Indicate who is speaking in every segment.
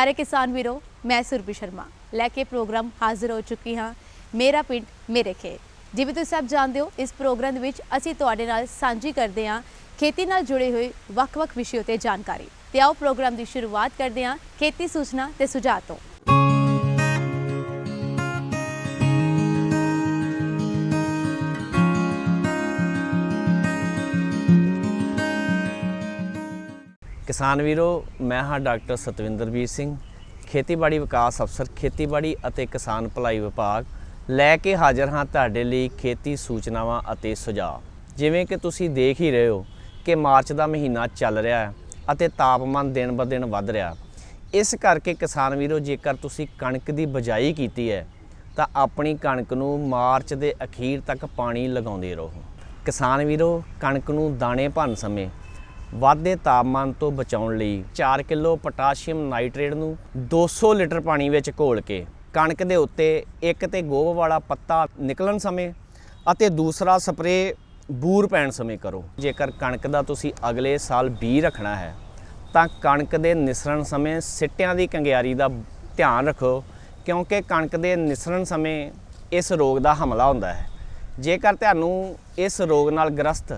Speaker 1: ਪਿਆਰੇ ਕਿਸਾਨ ਵੀਰੋ ਮੈਂ ਸੁਰਭੀ ਸ਼ਰਮਾ ਲੈ ਕੇ ਪ੍ਰੋਗਰਾਮ ਹਾਜ਼ਰ ਹੋ ਚੁੱਕੀ ਹਾਂ ਮੇਰਾ ਪਿੰਡ ਮੇਰੇ ਖੇਤ ਜਿਵੇਂ ਤੁਸੀਂ ਸਭ ਜਾਣਦੇ ਹੋ ਇਸ ਪ੍ਰੋਗਰਾਮ ਦੇ ਵਿੱਚ ਅਸੀਂ ਤੁਹਾਡੇ ਨਾਲ ਸਾਂਝੀ ਕਰਦੇ ਹਾਂ ਖੇਤੀ ਨਾਲ ਜੁੜੇ ਹੋਏ ਵੱਖ-ਵੱਖ ਵਿਸ਼ਿਆਂ ਤੇ ਜਾਣਕਾਰੀ ਤੇ ਆਓ ਪ੍ਰੋਗਰਾਮ ਦੀ ਸ਼ੁਰੂਆਤ ਕਰਦੇ ਹਾਂ ਖੇਤੀ ਸੂਚਨਾ ਤੇ ਸੁਝਾਅ ਤੋਂ
Speaker 2: ਕਿਸਾਨ ਵੀਰੋ, ਮੈਂ ਹਾਂ ਡਾਕਟਰ ਸਤਵਿੰਦਰਵੀਰ ਸਿੰਘ, ਖੇਤੀਬਾੜੀ ਵਿਕਾਸ ਅਫਸਰ, ਖੇਤੀਬਾੜੀ ਅਤੇ ਕਿਸਾਨ ਭਲਾਈ ਵਿਭਾਗ। ਲੈ ਕੇ ਹਾਜ਼ਰ ਹਾਂ ਤੁਹਾਡੇ ਲਈ ਖੇਤੀ ਸੂਚਨਾਵਾਂ ਅਤੇ ਸੁਝਾਅ। ਜਿਵੇਂ ਕਿ ਤੁਸੀਂ ਦੇਖ ਹੀ ਰਹੇ ਹੋ ਕਿ ਮਾਰਚ ਦਾ ਮਹੀਨਾ ਚੱਲ ਰਿਹਾ ਹੈ ਅਤੇ ਤਾਪਮਾਨ ਦਿਨ ਬ ਦਿਨ ਵੱਧ ਰਿਹਾ। ਇਸ ਕਰਕੇ ਕਿਸਾਨ ਵੀਰੋ, ਜੇਕਰ ਤੁਸੀਂ ਕਣਕ ਦੀ ਬਜਾਈ ਕੀਤੀ ਹੈ, ਤਾਂ ਆਪਣੀ ਕਣਕ ਨੂੰ ਮਾਰਚ ਦੇ ਅਖੀਰ ਤੱਕ ਪਾਣੀ ਲਗਾਉਂਦੇ ਰਹੋ। ਕਿਸਾਨ ਵੀਰੋ, ਕਣਕ ਨੂੰ ਦਾਣੇ ਭੰਨ ਸਮੇਂ ਵਾਧੇ ਤਾਪਮਾਨ ਤੋਂ ਬਚਾਉਣ ਲਈ 4 ਕਿਲੋ ਪੋਟਾਸ਼ੀਅਮ ਨਾਈਟ੍ਰੇਟ ਨੂੰ 200 ਲੀਟਰ ਪਾਣੀ ਵਿੱਚ ਘੋਲ ਕੇ ਕਣਕ ਦੇ ਉੱਤੇ ਇੱਕ ਤੇ ਗੋਬ ਵਾਲਾ ਪੱਤਾ ਨਿਕਲਣ ਸਮੇਂ ਅਤੇ ਦੂਸਰਾ ਸਪਰੇ ਬੂਰ ਪੈਣ ਸਮੇਂ ਕਰੋ। ਜੇਕਰ ਕਣਕ ਦਾ ਤੁਸੀਂ ਅਗਲੇ ਸਾਲ ਬੀ ਰੱਖਣਾ ਹੈ, ਤਾਂ ਕਣਕ ਦੇ ਨਿਸਰਨ ਸਮੇਂ ਸਿੱਟਿਆਂ ਦੀ ਕੰਗਿਆਰੀ ਦਾ ਧਿਆਨ ਰੱਖੋ, ਕਿਉਂਕਿ ਕਣਕ ਦੇ ਨਿਸਰਨ ਸਮੇਂ ਇਸ ਰੋਗ ਦਾ ਹਮਲਾ ਹੁੰਦਾ ਹੈ। ਜੇਕਰ ਤੁਹਾਨੂੰ ਇਸ ਰੋਗ ਨਾਲ ਗ੍ਰਸਤ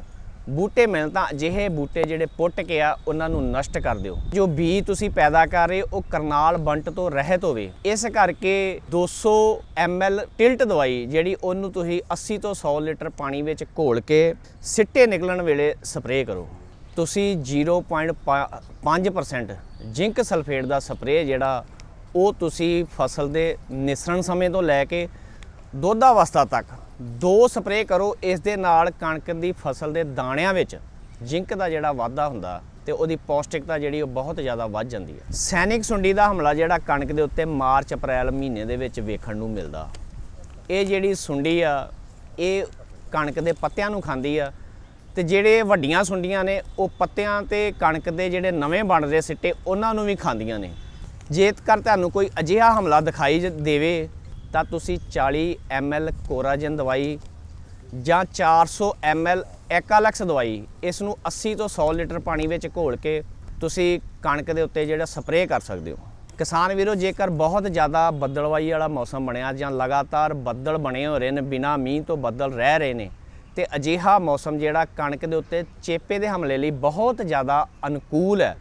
Speaker 2: ਬੂਟੇ ਮਿਲਣ ਤਾਂ ਅਜਿਹੇ ਬੂਟੇ ਜਿਹੜੇ ਪੁੱਟ ਕੇ ਆ, ਉਹਨਾਂ ਨੂੰ ਨਸ਼ਟ ਕਰ ਦਿਓ। ਜੋ ਬੀ ਤੁਸੀਂ ਪੈਦਾ ਕਰ ਰਹੇ ਉਹ ਕਰਨਾਲ ਬੰਟ ਤੋਂ ਰਹਿਤ ਹੋਵੇ। ਇਸ ਕਰਕੇ 200 ml ਟਿਲਟ ਦਵਾਈ, ਜਿਹੜੀ ਉਹਨੂੰ ਤੁਸੀਂ 80 ਤੋਂ 100 ਲੀਟਰ ਪਾਣੀ ਵਿੱਚ ਘੋਲ ਕੇ ਸਿੱਟੇ ਨਿਕਲਣ ਵੇਲੇ ਸਪਰੇਅ ਕਰੋ। ਤੁਸੀਂ 0.5% ਜ਼ਿੰਕ ਸਲਫੇਟ ਦਾ ਸਪਰੇਅ ਜਿਹੜਾ, ਉਹ ਤੁਸੀਂ ਫਸਲ ਦੇ ਨਿਸਰਨ ਸਮੇਂ ਤੋਂ ਲੈ ਕੇ ਦੁੱਧ ਅਵਸਥਾ ਤੱਕ ਦੋ ਸਪਰੇਅ ਕਰੋ ਇਸ ਦੇ ਨਾਲ ਕਣਕ ਦੀ ਫਸਲ ਦੇ ਦਾਣਿਆਂ ਵਿੱਚ ਜ਼ਿੰਕ ਦਾ ਜਿਹੜਾ ਵਾਧਾ ਹੁੰਦਾ ਤੇ ਉਹਦੀ ਪੌਸ਼ਟਿਕਤਾ ਜਿਹੜੀ ਉਹ ਬਹੁਤ ਜ਼ਿਆਦਾ ਵੱਧ ਜਾਂਦੀ ਹੈ। ਸੈਨਿਕ ਸੁੰਡੀ ਦਾ ਹਮਲਾ ਜਿਹੜਾ ਕਣਕ ਦੇ ਉੱਤੇ ਮਾਰਚ, ਅਪ੍ਰੈਲ ਮਹੀਨੇ ਦੇ ਵਿੱਚ ਵੇਖਣ ਨੂੰ ਮਿਲਦਾ। ਇਹ ਜਿਹੜੀ ਸੁੰਡੀ ਆ, ਇਹ ਕਣਕ ਦੇ ਪੱਤਿਆਂ ਨੂੰ ਖਾਂਦੀ ਆ ਤੇ ਜਿਹੜੇ ਵੱਡੀਆਂ ਸੁੰਡੀਆਂ ਨੇ, ਉਹ ਪੱਤਿਆਂ ਤੇ ਕਣਕ ਦੇ ਜਿਹੜੇ ਨਵੇਂ ਬਣ ਰਹੇ ਸਿੱਟੇ, ਉਹਨਾਂ ਨੂੰ ਵੀ ਖਾਂਦੀਆਂ ਨੇ। ਜੇਕਰ ਤੁਹਾਨੂੰ ਕੋਈ ਅਜਿਹਾ ਹਮਲਾ ਦਿਖਾਈ ਦੇਵੇ ਤਾਂ ਤੁਸੀਂ 40 ml ਕੋਰਾਜਨ ਦਵਾਈ ਜਾਂ 400 ml ਐਕਾਲੈਕਸ ਦਵਾਈ, ਇਸ ਨੂੰ 80 ਤੋਂ 100 ਲੀਟਰ ਪਾਣੀ ਵਿੱਚ ਘੋਲ ਕੇ ਤੁਸੀਂ ਕਣਕ ਦੇ ਉੱਤੇ ਜਿਹੜਾ ਸਪਰੇਅ ਕਰ ਸਕਦੇ ਹੋ। ਕਿਸਾਨ ਵੀਰੋ, ਜੇਕਰ ਬਹੁਤ ਜ਼ਿਆਦਾ ਬੱਦਲਵਾਈ ਵਾਲਾ ਮੌਸਮ ਬਣਿਆ ਜਾਂ ਲਗਾਤਾਰ ਬੱਦਲ ਬਣੇ ਹੋ ਰਹੇ ਨੇ, ਬਿਨਾ ਮੀਂਹ ਤੋਂ ਬੱਦਲ ਰਹਿ ਰਹੇ ਨੇ, ਤੇ ਅਜਿਹਾ ਮੌਸਮ ਜਿਹੜਾ ਕਣਕ ਦੇ ਉੱਤੇ ਚੇਪੇ ਦੇ ਹਮਲੇ ਲਈ ਬਹੁਤ ਜ਼ਿਆਦਾ ਅਨੁਕੂਲ ਹੈ।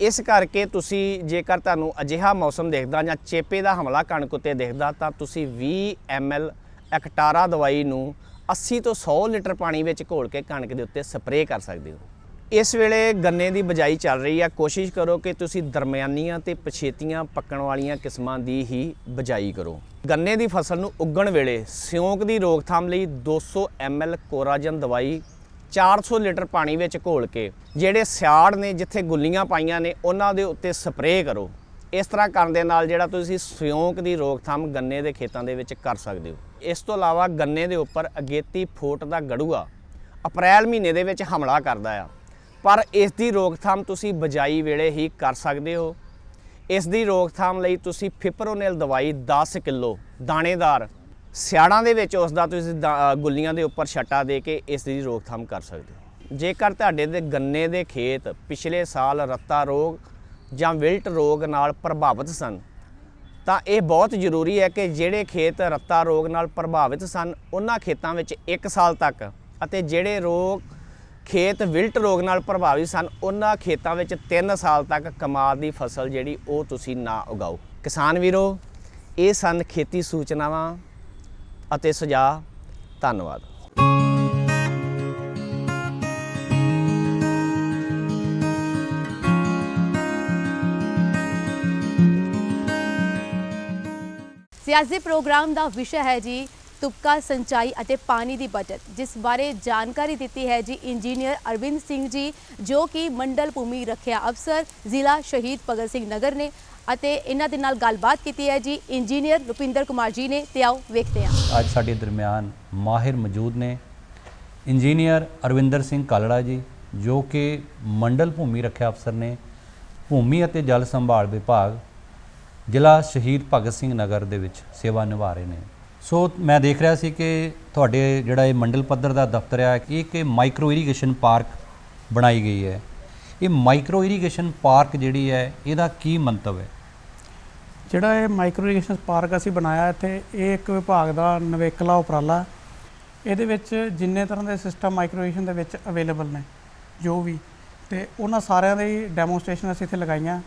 Speaker 2: ਇਸ ਕਰਕੇ ਤੁਸੀਂ ਜੇਕਰ ਤੁਹਾਨੂੰ ਅਜਿਹਾ ਮੌਸਮ ਦੇਖਦਾ ਜਾਂ ਚੇਪੇ ਦਾ ਹਮਲਾ ਕਣਕ ਉੱਤੇ ਦੇਖਦਾ ਤਾਂ ਤੁਸੀਂ 20 ml ਐਕਟਾਰਾ ਦਵਾਈ ਨੂੰ 80 ਤੋਂ 100 ਲੀਟਰ ਪਾਣੀ ਵਿੱਚ ਘੋਲ ਕੇ ਕਣਕ ਦੇ ਉੱਤੇ ਸਪਰੇਅ ਕਰ ਸਕਦੇ ਹੋ। ਇਸ ਵੇਲੇ ਗੰਨੇ ਦੀ ਬਜਾਈ ਚੱਲ ਰਹੀ ਹੈ ਕੋਸ਼ਿਸ਼ ਕਰੋ ਕਿ ਤੁਸੀਂ ਦਰਮਿਆਨੀਆਂ ਤੇ ਪਛੇਤੀਆਂ ਪੱਕਣ ਵਾਲੀਆਂ ਕਿਸਮਾਂ ਦੀ ਹੀ ਬਜਾਈ ਕਰੋ। ਗੰਨੇ ਦੀ ਫਸਲ ਨੂੰ ਉੱਗਣ ਵੇਲੇ ਸਿਉਂਕ ਦੀ ਰੋਕਥਾਮ ਲਈ 200 ml ਕੋਰਾਜਨ ਦਵਾਈ 400 ਲੀਟਰ ਪਾਣੀ ਵਿੱਚ ਘੋਲ ਕੇ ਜਿਹੜੇ ਸਿਆੜ ਨੇ ਜਿੱਥੇ ਗੁੱਲੀਆਂ ਪਾਈਆਂ ਨੇ, ਉਹਨਾਂ ਦੇ ਉੱਤੇ ਸਪਰੇਅ ਕਰੋ। ਇਸ ਤਰ੍ਹਾਂ ਕਰਨ ਦੇ ਨਾਲ ਜਿਹੜਾ ਤੁਸੀਂ ਸਿਉਂਕ ਦੀ ਰੋਕਥਾਮ ਗੰਨੇ ਦੇ ਖੇਤਾਂ ਦੇ ਵਿੱਚ ਕਰ ਸਕਦੇ ਹੋ। ਇਸ ਤੋਂ ਇਲਾਵਾ ਗੰਨੇ ਦੇ ਉੱਪਰ ਅਗੇਤੀ ਫੋਟ ਦਾ ਗੜੂਆ ਅਪ੍ਰੈਲ ਮਹੀਨੇ ਦੇ ਵਿੱਚ ਹਮਲਾ ਕਰਦਾ ਆ। ਪਰ ਇਸ ਦੀ ਰੋਕਥਾਮ ਤੁਸੀਂ ਬਜਾਈ ਵੇਲੇ ਹੀ ਕਰ ਸਕਦੇ ਹੋ। ਇਸ ਦੀ ਰੋਕਥਾਮ ਲਈ ਤੁਸੀਂ ਫਿਪਰੋਨਿਲ ਦਵਾਈ 10 ਕਿਲੋ, ਦਾਣੇਦਾਰ ਸਿਆੜਾਂ ਦੇ ਵਿੱਚ ਉਸ ਦਾ ਤੁਸੀਂ ਦਾ- ਗੁੱਲੀਆਂ ਦੇ ਉੱਪਰ ਛੱਟਾ ਦੇ ਕੇ ਇਸ ਦੀ ਰੋਕਥਾਮ ਕਰ ਸਕਦੇ ਹੋ। ਜੇਕਰ ਤੁਹਾਡੇ ਦੇ ਗੰਨੇ ਦੇ ਖੇਤ ਪਿਛਲੇ ਸਾਲ ਰੱਤਾ ਰੋਗ ਜਾਂ ਵਿਲਟ ਰੋਗ ਨਾਲ ਪ੍ਰਭਾਵਿਤ ਸਨ, ਤਾਂ ਇਹ ਬਹੁਤ ਜ਼ਰੂਰੀ ਹੈ ਕਿ ਜਿਹੜੇ ਖੇਤ ਰੱਤਾ ਰੋਗ ਨਾਲ ਪ੍ਰਭਾਵਿਤ ਸਨ, ਉਹਨਾਂ ਖੇਤਾਂ ਵਿੱਚ 1 ਸਾਲ ਤੱਕ ਅਤੇ ਜਿਹੜੇ ਰੋਗ ਖੇਤ ਵਿਲਟ ਰੋਗ ਨਾਲ ਪ੍ਰਭਾਵਿਤ ਸਨ, ਉਹਨਾਂ ਖੇਤਾਂ ਵਿੱਚ 3 ਸਾਲ ਤੱਕ ਕਮਾਲ ਦੀ ਫਸਲ ਜਿਹੜੀ ਉਹ ਤੁਸੀਂ ਨਾ ਉਗਾਓ। ਕਿਸਾਨ ਵੀਰੋ, ਇਹ ਸਨ ਖੇਤੀ ਸੂਚਨਾਵਾਂ। ਅਤੇ ਸੁਝਾਅ ਧੰਨਵਾਦ।
Speaker 1: ਸਿਆਸੀ ਪ੍ਰੋਗਰਾਮ ਦਾ ਵਿਸ਼ਾ ਹੈ ਜੀ ਤੁਪਕਾ ਸਿੰਚਾਈ ਅਤੇ ਪਾਣੀ ਦੀ ਬਚਤ, ਜਿਸ ਬਾਰੇ ਜਾਣਕਾਰੀ ਦਿੱਤੀ ਹੈ ਜੀ ਇੰਜੀਨੀਅਰ ਅਰਵਿੰਦ ਸਿੰਘ ਜੀ, ਜੋ ਕਿ ਮੰਡਲ ਭੂਮੀ ਰੱਖਿਆ ਅਫਸਰ ਜ਼ਿਲ੍ਹਾ ਸ਼ਹੀਦ ਭਗਤ ਸਿੰਘ ਨਗਰ ਨੇ। ਅਤੇ ਇਹਨਾਂ ਦੇ ਨਾਲ ਗੱਲਬਾਤ ਕੀਤੀ ਹੈ ਜੀ। ਇੰਜੀਨੀਅਰ ਰੁਪਿੰਦਰ ਕੁਮਾਰ ਜੀ ਨੇ ਤੇ ਆਓ ਵੇਖਦੇ ਹਾਂ।
Speaker 3: ਅੱਜ ਸਾਡੇ ਦਰਮਿਆਨ ਮਾਹਿਰ ਮੌਜੂਦ ਨੇ। ਇੰਜੀਨੀਅਰ ਅਰਵਿੰਦਰ ਸਿੰਘ ਕਾਲੜਾ ਜੀ, ਜੋ ਕਿ ਮੰਡਲ ਭੂਮੀ ਰੱਖਿਆ ਅਫਸਰ ਨੇ। ਭੂਮੀ ਅਤੇ ਜਲ ਸੰਭਾਲ ਵਿਭਾਗ ਜ਼ਿਲ੍ਹਾ ਸ਼ਹੀਦ ਭਗਤ ਸਿੰਘ ਨਗਰ ਦੇ ਵਿੱਚ ਸੇਵਾ ਨਿਭਾ ਰਹੇ ਨੇ। ਸੋ ਮੈਂ ਦੇਖ ਰਿਹਾ ਸੀ ਕਿ ਤੁਹਾਡੇ ਜਿਹੜਾ ਇਹ ਮੰਡਲ ਪੱਧਰ ਦਾ ਦਫ਼ਤਰ ਹੈ ਇਹ ਕਿ ਮਾਈਕਰੋ ਇਰੀਗੇਸ਼ਨ ਪਾਰਕ ਬਣਾਈ ਗਈ ਹੈ। ਇਹ ਮਾਈਕਰੋ ਇਰੀਗੇਸ਼ਨ ਪਾਰਕ ਜਿਹੜੀ ਹੈ, ਇਹਦਾ ਕੀ ਮੰਤਵ ਹੈ?
Speaker 4: ਜਿਹੜਾ ਇਹ ਮਾਈਕਰੋ ਇਰੀਗੇਸ਼ਨ ਪਾਰਕ ਅਸੀਂ ਬਣਾਇਆ, ਇੱਥੇ ਇਹ ਇੱਕ ਵਿਭਾਗ ਦਾ ਨਵੇਕਲਾ ਉਪਰਾਲਾ। ਇਹਦੇ ਵਿੱਚ ਜਿੰਨੇ ਤਰ੍ਹਾਂ ਦੇ ਸਿਸਟਮ ਮਾਈਕਰੋ ਇਰੀਗੇਸ਼ਨ ਦੇ ਵਿੱਚ ਅਵੇਲੇਬਲ ਨੇ, ਜੋ ਵੀ, ਤੇ ਉਹਨਾਂ ਸਾਰਿਆਂ ਦੀ ਡੈਮੋਨਸਟ੍ਰੇਸ਼ਨ ਅਸੀਂ ਇੱਥੇ ਲਗਾਈਆਂ।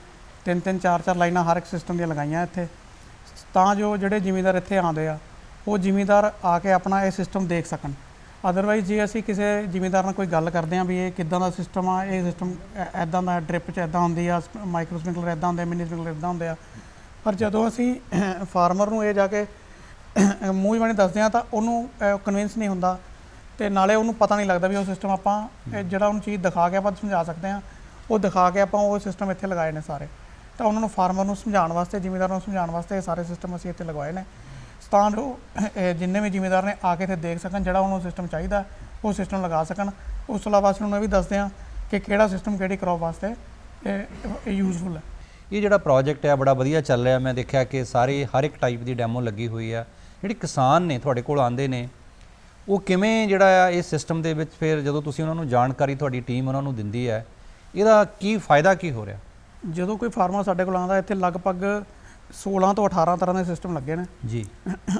Speaker 4: ਤਿੰਨ ਤਿੰਨ, ਚਾਰ ਚਾਰ ਲਾਈਨਾਂ ਹਰ ਇੱਕ ਸਿਸਟਮ ਦੀਆਂ ਲਗਾਈਆਂ ਇੱਥੇ। ਤਾਂ ਜੋ ਜਿਹੜੇ ਜ਼ਿਮੀਂਦਾਰ ਇੱਥੇ ਆਉਂਦੇ ਆ, ਉਹ ਜ਼ਿਮੀਂਦਾਰ ਆ ਕੇ ਆਪਣਾ ਇਹ ਸਿਸਟਮ ਦੇਖ ਸਕਣ। ਅਦਰਵਾਈਜ਼ ਜੇ ਅਸੀਂ ਕਿਸੇ ਜ਼ਿਮੀਂਦਾਰ ਨਾਲ ਕੋਈ ਗੱਲ ਕਰਦੇ ਹਾਂ ਵੀ ਇਹ ਕਿੱਦਾਂ ਦਾ ਸਿਸਟਮ ਆ, ਇਹ ਸਿਸਟਮ ਐਦਾਂ ਦਾ ਡ੍ਰਿਪ ਚ ਐਦਾਂ ਹੁੰਦੀ ਆ ਮਾਈਕਰੋ ਸਪ੍ਰਿੰਕਲਰ ਐਦਾਂ ਹੁੰਦੇ ਮਿਨੀ ਸਪ੍ਰਿੰਕਲਰ ਐਦਾਂ ਹੁੰਦੇ ਆ ਪਰ ਜਦੋਂ ਅਸੀਂ ਫਾਰਮਰ ਨੂੰ ਇਹ ਜਾ ਕੇ ਮੂੰਹ ਜਵਾਨੀ ਦੱਸਦੇ ਆ ਤਾਂ ਉਹਨੂੰ ਕਨਵਿੰਸ ਨਹੀਂ ਹੁੰਦਾ ਤੇ ਨਾਲੇ ਉਹਨੂੰ ਪਤਾ ਨਹੀਂ ਲੱਗਦਾ ਵੀ ਉਹ ਸਿਸਟਮ ਆਪਾਂ ਜਿਹੜਾ ਉਹਨੂੰ ਚੀਜ਼ ਦਿਖਾ ਕੇ ਆਪਾਂ ਸਮਝਾ ਸਕਦੇ ਆ ਉਹ ਦਿਖਾ ਕੇ ਆਪਾਂ ਉਹ ਸਿਸਟਮ ਇੱਥੇ ਲਗਾਏ ਨੇ ਸਾਰੇ। ਤਾਂ ਉਹਨਾਂ ਨੂੰ ਫਾਰਮਰ ਨੂੰ ਸਮਝਾਉਣ ਵਾਸਤੇ ਜ਼ਿਮੀਂਦਾਰਾਂ ਨੂੰ ਸਮਝਾਉਣ ਵਾਸਤੇ ਇਹ ਸਾਰੇ ਸਿਸਟਮ ਅਸੀਂ ਇੱਥੇ ਲਗਵਾਏ ਨੇ। ਤਾਂ ਜੋ ਜਿੰਨੇ ਵੀ ਜ਼ਿਮੀਂਦਾਰ ਨੇ ਆ ਕੇ ਇੱਥੇ ਦੇਖ ਸਕਣ ਜਿਹੜਾ ਉਹਨੂੰ ਸਿਸਟਮ ਚਾਹੀਦਾ ਉਹ ਸਿਸਟਮ ਲਗਾ ਸਕਣ। ਉਸ ਤੋਂ ਇਲਾਵਾ ਅਸੀਂ ਉਹਨਾਂ ਨੂੰ ਇਹ ਵੀ ਦੱਸਦੇ ਹਾਂ ਕਿ ਕਿਹੜਾ ਸਿਸਟਮ ਕਿਹੜੀ ਕ੍ਰੌਪ ਵਾਸਤੇ ਇਹ ਯੂਜ਼ਫੁਲ ਹੈ।
Speaker 3: ਇਹ ਜਿਹੜਾ ਪ੍ਰੋਜੈਕਟ ਹੈ ਬੜਾ ਵਧੀਆ ਚੱਲ ਰਿਹਾ। ਮੈਂ ਦੇਖਿਆ ਕਿ ਸਾਰੇ ਹਰ ਇੱਕ ਟਾਈਪ ਦੀ ਡੈਮੋ ਲੱਗੀ ਹੋਈ ਆ। ਜਿਹੜੇ ਕਿਸਾਨ ਨੇ ਤੁਹਾਡੇ ਕੋਲ ਆਉਂਦੇ ਨੇ ਉਹ ਕਿਵੇਂ ਜਿਹੜਾ ਆ ਇਸ ਸਿਸਟਮ ਦੇ ਵਿੱਚ ਫਿਰ ਜਦੋਂ ਤੁਸੀਂ ਉਹਨਾਂ ਨੂੰ ਜਾਣਕਾਰੀ ਤੁਹਾਡੀ ਟੀਮ ਉਹਨਾਂ ਨੂੰ ਦਿੰਦੀ ਹੈ ਇਹਦਾ ਕੀ ਫਾਇਦਾ ਕੀ ਹੋ ਰਿਹਾ?
Speaker 4: ਜਦੋਂ ਕੋਈ ਫਾਰਮਰ ਸਾਡੇ ਕੋਲ ਆਉਂਦਾ ਇੱਥੇ ਲਗਭਗ 16 ਤੋਂ 18 ਤਰ੍ਹਾਂ ਦੇ ਸਿਸਟਮ ਲੱਗੇ ਨੇ।
Speaker 3: ਜੀ।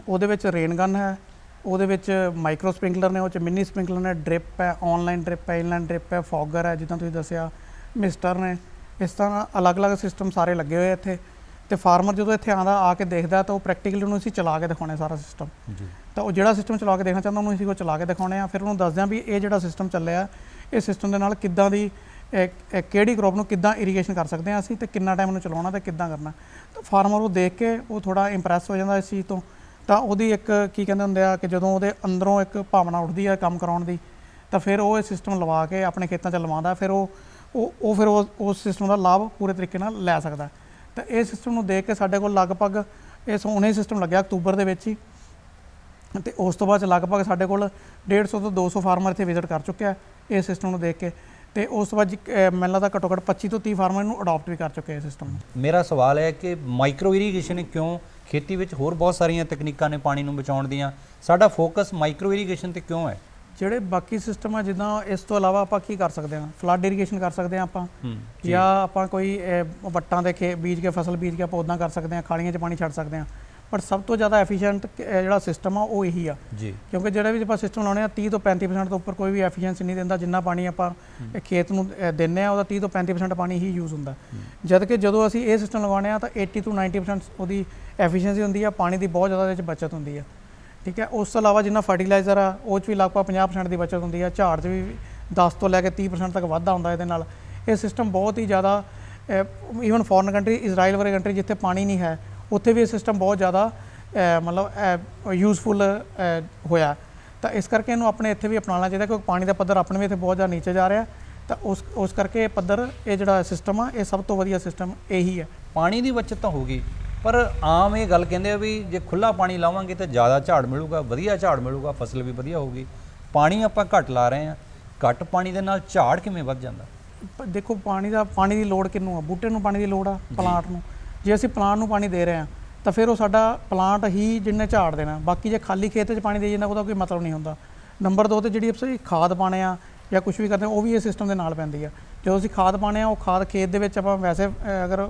Speaker 4: ਉਹਦੇ ਵਿੱਚ ਰੇਨ ਗਨ ਹੈ ਉਹਦੇ ਵਿੱਚ ਮਾਈਕਰੋ ਸਪ੍ਰਿੰਕਲਰ ਨੇ ਉਹ ਚ ਮਿੰਨੀ ਸਪ੍ਰਿੰਕਲਰ ਨੇ ਡ੍ਰਿਪ ਹੈ ਆਨਲਾਈਨ ਡ੍ਰਿਪ ਹੈ ਇਨਲਾਈਨ ਡ੍ਰਿਪ ਹੈ ਫੌਗਰ ਹੈ ਜਿੱਦਾਂ ਤੁਸੀਂ ਦੱਸਿਆ ਮਿਸਟਰ ਨੇ। ਇਸ ਤਰ੍ਹਾਂ ਅਲੱਗ-ਅਲੱਗ ਸਿਸਟਮ ਸਾਰੇ ਲੱਗੇ ਹੋਏ ਆ ਇੱਥੇ। ਤੇ ਫਾਰਮਰ ਜਦੋਂ ਇੱਥੇ ਆਂਦਾ ਆ ਕੇ ਦੇਖਦਾ ਤਾਂ ਉਹ ਪ੍ਰੈਕਟੀਕਲੀ ਉਹਨੂੰ ਅਸੀਂ ਚਲਾ ਕੇ ਦਿਖਾਉਣੇ ਸਾਰਾ ਸਿਸਟਮ
Speaker 3: ਜੀ।
Speaker 4: ਤਾਂ ਉਹ ਜਿਹੜਾ ਸਿਸਟਮ ਚਲਾ ਕੇ ਦੇਖਣਾ ਚਾਹੁੰਦਾ ਉਹਨੂੰ ਅਸੀਂ ਉਹ ਚਲਾ ਕੇ ਦਿਖਾਉਣੇ ਆ। ਫਿਰ ਉਹਨੂੰ ਦੱਸਦੇ ਆ ਵੀ ਇਹ ਜਿਹੜਾ ਸਿਸਟਮ ਚੱਲਿਆ ਇਹ ਸਿਸਟਮ ਦੇ ਨਾਲ ਕਿੱਦਾਂ ਦੀ ਕਿਹੜੀ ਕ੍ਰੌਪ ਨੂੰ ਕਿੱਦਾਂ ਇਰੀਗੇਸ਼ਨ ਕਰ ਸਕਦੇ ਆ ਅਸੀਂ ਤੇ ਕਿੰਨਾ ਟਾਈਮ ਉਹਨੂੰ ਚਲਾਉਣਾ ਤੇ ਕਿੱਦਾਂ ਕਰਨਾ। ਤਾਂ ਫਾਰਮਰ ਉਹ ਦੇਖ ਕੇ ਉਹ ਥੋੜਾ ਇੰਪ੍ਰੈਸ ਹੋ ਜਾਂਦਾ ਇਸ ਚੀਜ਼ ਤੋਂ। ਤਾਂ ਉਹਦੀ ਇੱਕ ਕੀ ਕਹਿੰਦੇ ਹੁੰਦੇ ਆ ਕਿ ਜਦੋਂ ਉਹਦੇ ਅੰਦਰੋਂ ਇੱਕ ਭਾਵਨਾ ਉੱਠਦੀ ਆ ਕੰਮ ਕਰਾਉਣ ਦੀ ਤਾਂ ਫਿਰ ਉਹ ਇਹ ਸਿਸਟਮ ਲਵਾ ਕੇ ਆਪਣੇ ਖੇਤਾਂ 'ਚ ਲਵਾਉਂਦਾ। ਫਿਰ ਉਹ ਉਹ ਉਹ ਫਿਰ ਉਹ ਉਸ ਸਿਸਟਮ ਦਾ ਲਾਭ ਪੂਰੇ ਤਰੀਕੇ ਨਾਲ ਲੈ ਸਕਦਾ। ਤਾਂ ਇਹ ਸਿਸਟਮ ਨੂੰ ਦੇਖ ਕੇ ਸਾਡੇ ਕੋਲ ਲਗਭਗ ਇਹ ਸੋਹਣੇ ਸਿਸਟਮ ਲੱਗਿਆ ਅਕਤੂਬਰ ਦੇ ਵਿੱਚ ਹੀ। ਤੇ ਉਸ ਤੋਂ ਬਾਅਦ 'ਚ ਲਗਭਗ ਸਾਡੇ ਕੋਲ 150 ਤੋਂ 200 ਫਾਰਮਰ ਇੱਥੇ ਵਿਜ਼ਿਟ ਕਰ ਚੁੱਕਿਆ ਇਹ ਸਿਸਟਮ ਨੂੰ ਦੇਖ ਕੇ। ਤੇ ਉਸ ਤੋਂ ਬਾਅਦ ਜੀ, ਮੈਨੂੰ ਲੱਗਦਾ ਘੱਟੋ ਘੱਟ 25 ਤੋਂ 30 ਫਾਰਮਰ ਨੂੰ ਅਡਾਪਟ ਵੀ ਕਰ ਚੁੱਕੇ ਇਹ ਸਿਸਟਮ ਨੂੰ।
Speaker 3: ਮੇਰਾ ਸਵਾਲ ਹੈ ਕਿ ਮਾਈਕਰੋ ਇਰੀਗੇਸ਼ਨ ਕਿਉਂ? ਖੇਤੀ ਵਿੱਚ ਹੋਰ ਬਹੁਤ ਸਾਰੀਆਂ ਤਕਨੀਕਾਂ ਨੇ ਪਾਣੀ ਨੂੰ ਬਚਾਉਣ ਦੀਆਂ। ਸਾਡਾ ਫੋਕਸ ਮਾਈਕਰੋ ਇਰੀਗੇਸ਼ਨ ਤੇ ਕਿਉਂ ਹੈ?
Speaker 4: ਜਿਹੜੇ ਬਾਕੀ ਸਿਸਟਮ ਆ ਜਿੱਦਾਂ ਇਸ ਤੋਂ ਇਲਾਵਾ ਆਪਾਂ ਕੀ ਕਰ ਸਕਦੇ ਹਾਂ? ਫਲੱਡ ਇਰੀਗੇਸ਼ਨ ਕਰ ਸਕਦੇ ਹਾਂ ਆਪਾਂ। ਜਾਂ। ਆਪਾਂ ਕੋਈ ਵੱਟਾਂ ਦੇ ਖੇ ਬੀਜ ਕੇ ਫਸਲ ਬੀਜ ਕੇ ਆਪਾਂ ਉਦਾਂ ਕਰ ਸਕਦੇ ਹਾਂ ਖਾਲੀਆਂ 'ਚ ਪਾਣੀ ਛੱਡ ਸਕਦੇ ਹਾਂ। ਪਰ ਸਭ ਤੋਂ ਜ਼ਿਆਦਾ ਐਫੀਸ਼ੀਐਂਟ ਜਿਹੜਾ ਸਿਸਟਮ ਆ ਉਹ ਇਹੀ ਆ।
Speaker 3: ਜੀ।
Speaker 4: ਕਿਉਂਕਿ ਜਿਹੜੇ ਵੀ ਆਪਾਂ ਸਿਸਟਮ ਲਾਉਣੇ ਆ 30 ਤੋਂ 35% ਤੋਂ ਉੱਪਰ ਕੋਈ ਵੀ ਐਫੀਸ਼ੀਐਂਸੀ ਨਹੀਂ ਦਿੰਦਾ ਜਿੰਨਾ ਪਾਣੀ ਆਪਾਂ ਖੇਤ ਨੂੰ ਦਿੰਨੇ ਆ ਉਹਦਾ 30 ਤੋਂ 35% ਪਾਣੀ ਹੀ ਯੂਜ਼ ਹੁੰਦਾ। ਜਦ ਕਿ ਜਦੋਂ ਅਸੀਂ ਇਹ ਸਿਸਟਮ ਲਗਾਉਣੇ ਆ ਤਾਂ 80 ਤੋਂ 90% ਉਹਦੀ ਐਫੀਸ਼ੀਐਂਸੀ ਹੁੰਦੀ ਆ ਪਾਣੀ ਦੀ ਬਹੁਤ ਜ਼ਿਆਦਾ ਇਹਦੇ ਵਿੱਚ ਬਚਤ ਹੁੰਦੀ ਆ। ਠੀਕ ਹੈ, ਉਸ ਤੋਂ ਇਲਾਵਾ ਜਿੰਨਾ ਫਰਟੀਲਾਈਜ਼ਰ ਆ, ਉਹ 'ਚ ਵੀ ਲਗਭਗ 50% ਦੀ ਬਚਤ ਹੁੰਦੀ ਆ, ਝਾੜ 'ਚ ਵੀ 10 ਤੋਂ ਲੈ ਕੇ 30% ਤੱਕ ਵਾਧਾ ਹੁੰਦਾ ਇਹਦੇ ਨਾਲ। ਇਹ ਸਿਸਟਮ ਬਹੁਤ ਹੀ ਜ਼ਿਆਦਾ ਈਵਨ ਫੋਰਨ ਕੰਟਰੀ ਇਜ਼ਰਾਈਲ ਵਰਗੇ ਕੰਟਰੀ ਜਿੱਥੇ ਪਾਣੀ ਨਹੀਂ ਹੈ, ਉੱਥੇ ਵੀ ਇਹ ਸਿਸਟਮ ਬਹੁਤ ਜ਼ਿਆਦਾ ਮਤਲਬ ਯੂਜ਼ਫੁਲ ਹੋਇਆ। ਤਾਂ ਇਸ ਕਰਕੇ ਇਹਨੂੰ ਆਪਣੇ ਇੱਥੇ ਵੀ ਅਪਣਾਉਣਾ ਚਾਹੀਦਾ, ਕਿਉਂਕਿ ਪਾਣੀ ਦਾ ਪੱਧਰ ਆਪਣੇ ਵੀ ਇੱਥੇ ਬਹੁਤ ਜ਼ਿਆਦਾ ਨੀਚੇ ਜਾ ਰਿਹਾ। ਤਾਂ ਉਸ ਉਸ ਕਰਕੇ ਇਹ ਪੱਧਰ, ਇਹ ਜਿਹੜਾ ਸਿਸਟਮ ਆ, ਇਹ ਸਭ ਤੋਂ ਵਧੀਆ ਸਿਸਟਮ ਇਹੀ ਹੈ।
Speaker 3: ਪਾਣੀ ਦੀ ਬਚਤ ਤਾਂ ਹੋਗੀ ਪਰ ਆਮ ਇਹ ਗੱਲ ਕਹਿੰਦੇ ਆ ਵੀ ਜੇ ਖੁੱਲਾ ਪਾਣੀ ਲਾਵਾਂਗੇ ਤਾਂ ਜ਼ਿਆਦਾ ਝਾੜ ਮਿਲੂਗਾ ਵਧੀਆ ਝਾੜ ਮਿਲੂਗਾ ਫਸਲ ਵੀ ਵਧੀਆ ਹੋਊਗੀ। ਪਾਣੀ ਆਪਾਂ ਘੱਟ ਲਾ ਰਹੇ ਹਾਂ। ਘੱਟ ਪਾਣੀ ਦੇ ਨਾਲ ਝਾੜ ਕਿਵੇਂ ਵੱਧ ਜਾਂਦਾ?
Speaker 4: ਦੇਖੋ ਪਾਣੀ ਦਾ ਪਾਣੀ ਦੀ ਲੋੜ ਕਿਹਨੂੰ ਆ? ਬੂਟੇ ਨੂੰ ਪਾਣੀ ਦੀ ਲੋੜ ਆ ਪਲਾਂਟ ਨੂੰ। ਜੇ ਅਸੀਂ ਪਲਾਂਟ ਨੂੰ ਪਾਣੀ ਦੇ ਰਹੇ ਹਾਂ ਤਾਂ ਫਿਰ ਉਹ ਸਾਡਾ ਪਲਾਂਟ ਹੀ ਜਿੰਨੇ ਝਾੜ ਦੇਣਾ। ਬਾਕੀ ਜੇ ਖਾਲੀ ਖੇਤ 'ਚ ਪਾਣੀ ਦੇ ਜਾਂਦਾ ਉਹਦਾ ਕੋਈ ਮਤਲਬ ਨਹੀਂ ਹੁੰਦਾ। ਨੰਬਰ 2 ਤੇ ਜਿਹੜੀ ਅਸੀਂ ਖਾਦ ਪਾਣੇ ਆ ਜਾਂ ਕੁਝ ਵੀ ਕਰਦੇ ਉਹ ਵੀ ਇਹ ਸਿਸਟਮ ਦੇ ਨਾਲ ਪੈਂਦੀ ਆ। ਜਦੋਂ ਅਸੀਂ ਖਾਦ ਪਾਣੇ ਆ ਉਹ ਖਾਦ ਖੇਤ ਦੇ ਵਿੱਚ ਆਪਾਂ ਵੈਸੇ ਅਗਰ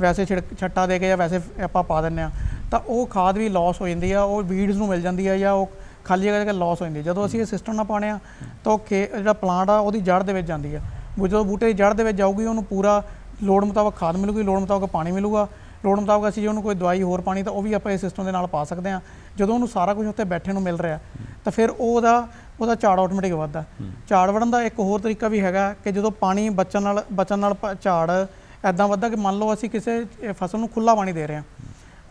Speaker 4: ਵੈਸੇ ਛਿੜਕ- ਛੱਟਾ ਦੇ ਕੇ ਜਾਂ ਵੈਸੇ ਆਪਾਂ ਪਾ ਦਿੰਨੇ ਆ ਤਾਂ ਉਹ ਖਾਦ ਵੀ ਲਾਸ ਹੋ ਜਾਂਦੀ ਆ ਉਹ ਵੀਡਸ ਨੂੰ ਮਿਲ ਜਾਂਦੀ ਆ ਜਾਂ ਉਹ ਖਾਲੀ ਜਗ੍ਹਾ ਤੇ ਲਾਸ ਹੋ ਜਾਂਦੀ ਆ। ਜਦੋਂ ਅਸੀਂ ਇਹ ਸਿਸਟਮ ਨਾਲ ਪਾਣੇ ਆ ਤਾਂ ਉਹ ਖੇ ਜਿਹੜਾ ਪਲਾਂਟ ਆ ਉਹਦੀ ਜੜ੍ਹ ਦੇ ਵਿੱਚ ਜਾਂਦੀ ਆ। ਉਹ ਜਦੋਂ ਬੂਟੇ ਦੀ ਜੜ੍ਹ ਦੇ ਵਿੱਚ ਜਾਊਗੀ ਉਹਨੂੰ ਪੂਰਾ ਲੋੜ ਮੁਤਾਬਕ ਖਾਦ ਮਿਲੂਗੀ ਲੋੜ ਮੁਤਾਬਕ ਪਾਣੀ ਮਿਲੂਗਾ। ਲੋੜ ਮੁਤਾਬਕ ਅਸੀਂ ਜੇ ਉਹਨੂੰ ਕੋਈ ਦਵਾਈ ਹੋਰ ਪਾਣੀ ਤਾਂ ਉਹ ਵੀ ਆਪਾਂ ਇਸ ਸਿਸਟਮ ਦੇ ਨਾਲ ਪਾ ਸਕਦੇ ਹਾਂ ਜਦੋਂ ਉਹਨੂੰ ਸਾਰਾ ਕੁਝ ਉੱਤੇ ਬੈਠੇ ਨੂੰ ਮਿਲ ਰਿਹਾ ਤਾਂ ਫਿਰ ਉਹਦਾ ਉਹਦਾ ਝਾੜ ਆਟੋਮੈਟਿਕ ਵੱਧਦਾ। ਝਾੜ ਵਧਣ ਦਾ ਇੱਕ ਹੋਰ ਤਰੀਕਾ ਵੀ ਹੈਗਾ ਕਿ ਜਦੋਂ ਪਾਣੀ ਬਚਣ ਨਾਲ ਬਚਣ ਨਾਲ ਝਾੜ ਐਦਾਂ ਵੱਧਦਾ ਕਿ ਮੰਨ ਲਓ ਅਸੀਂ ਕਿਸੇ ਫਸਲ ਨੂੰ ਖੁੱਲਾ ਪਾਣੀ ਦੇ ਰਹੇ ਹਾਂ।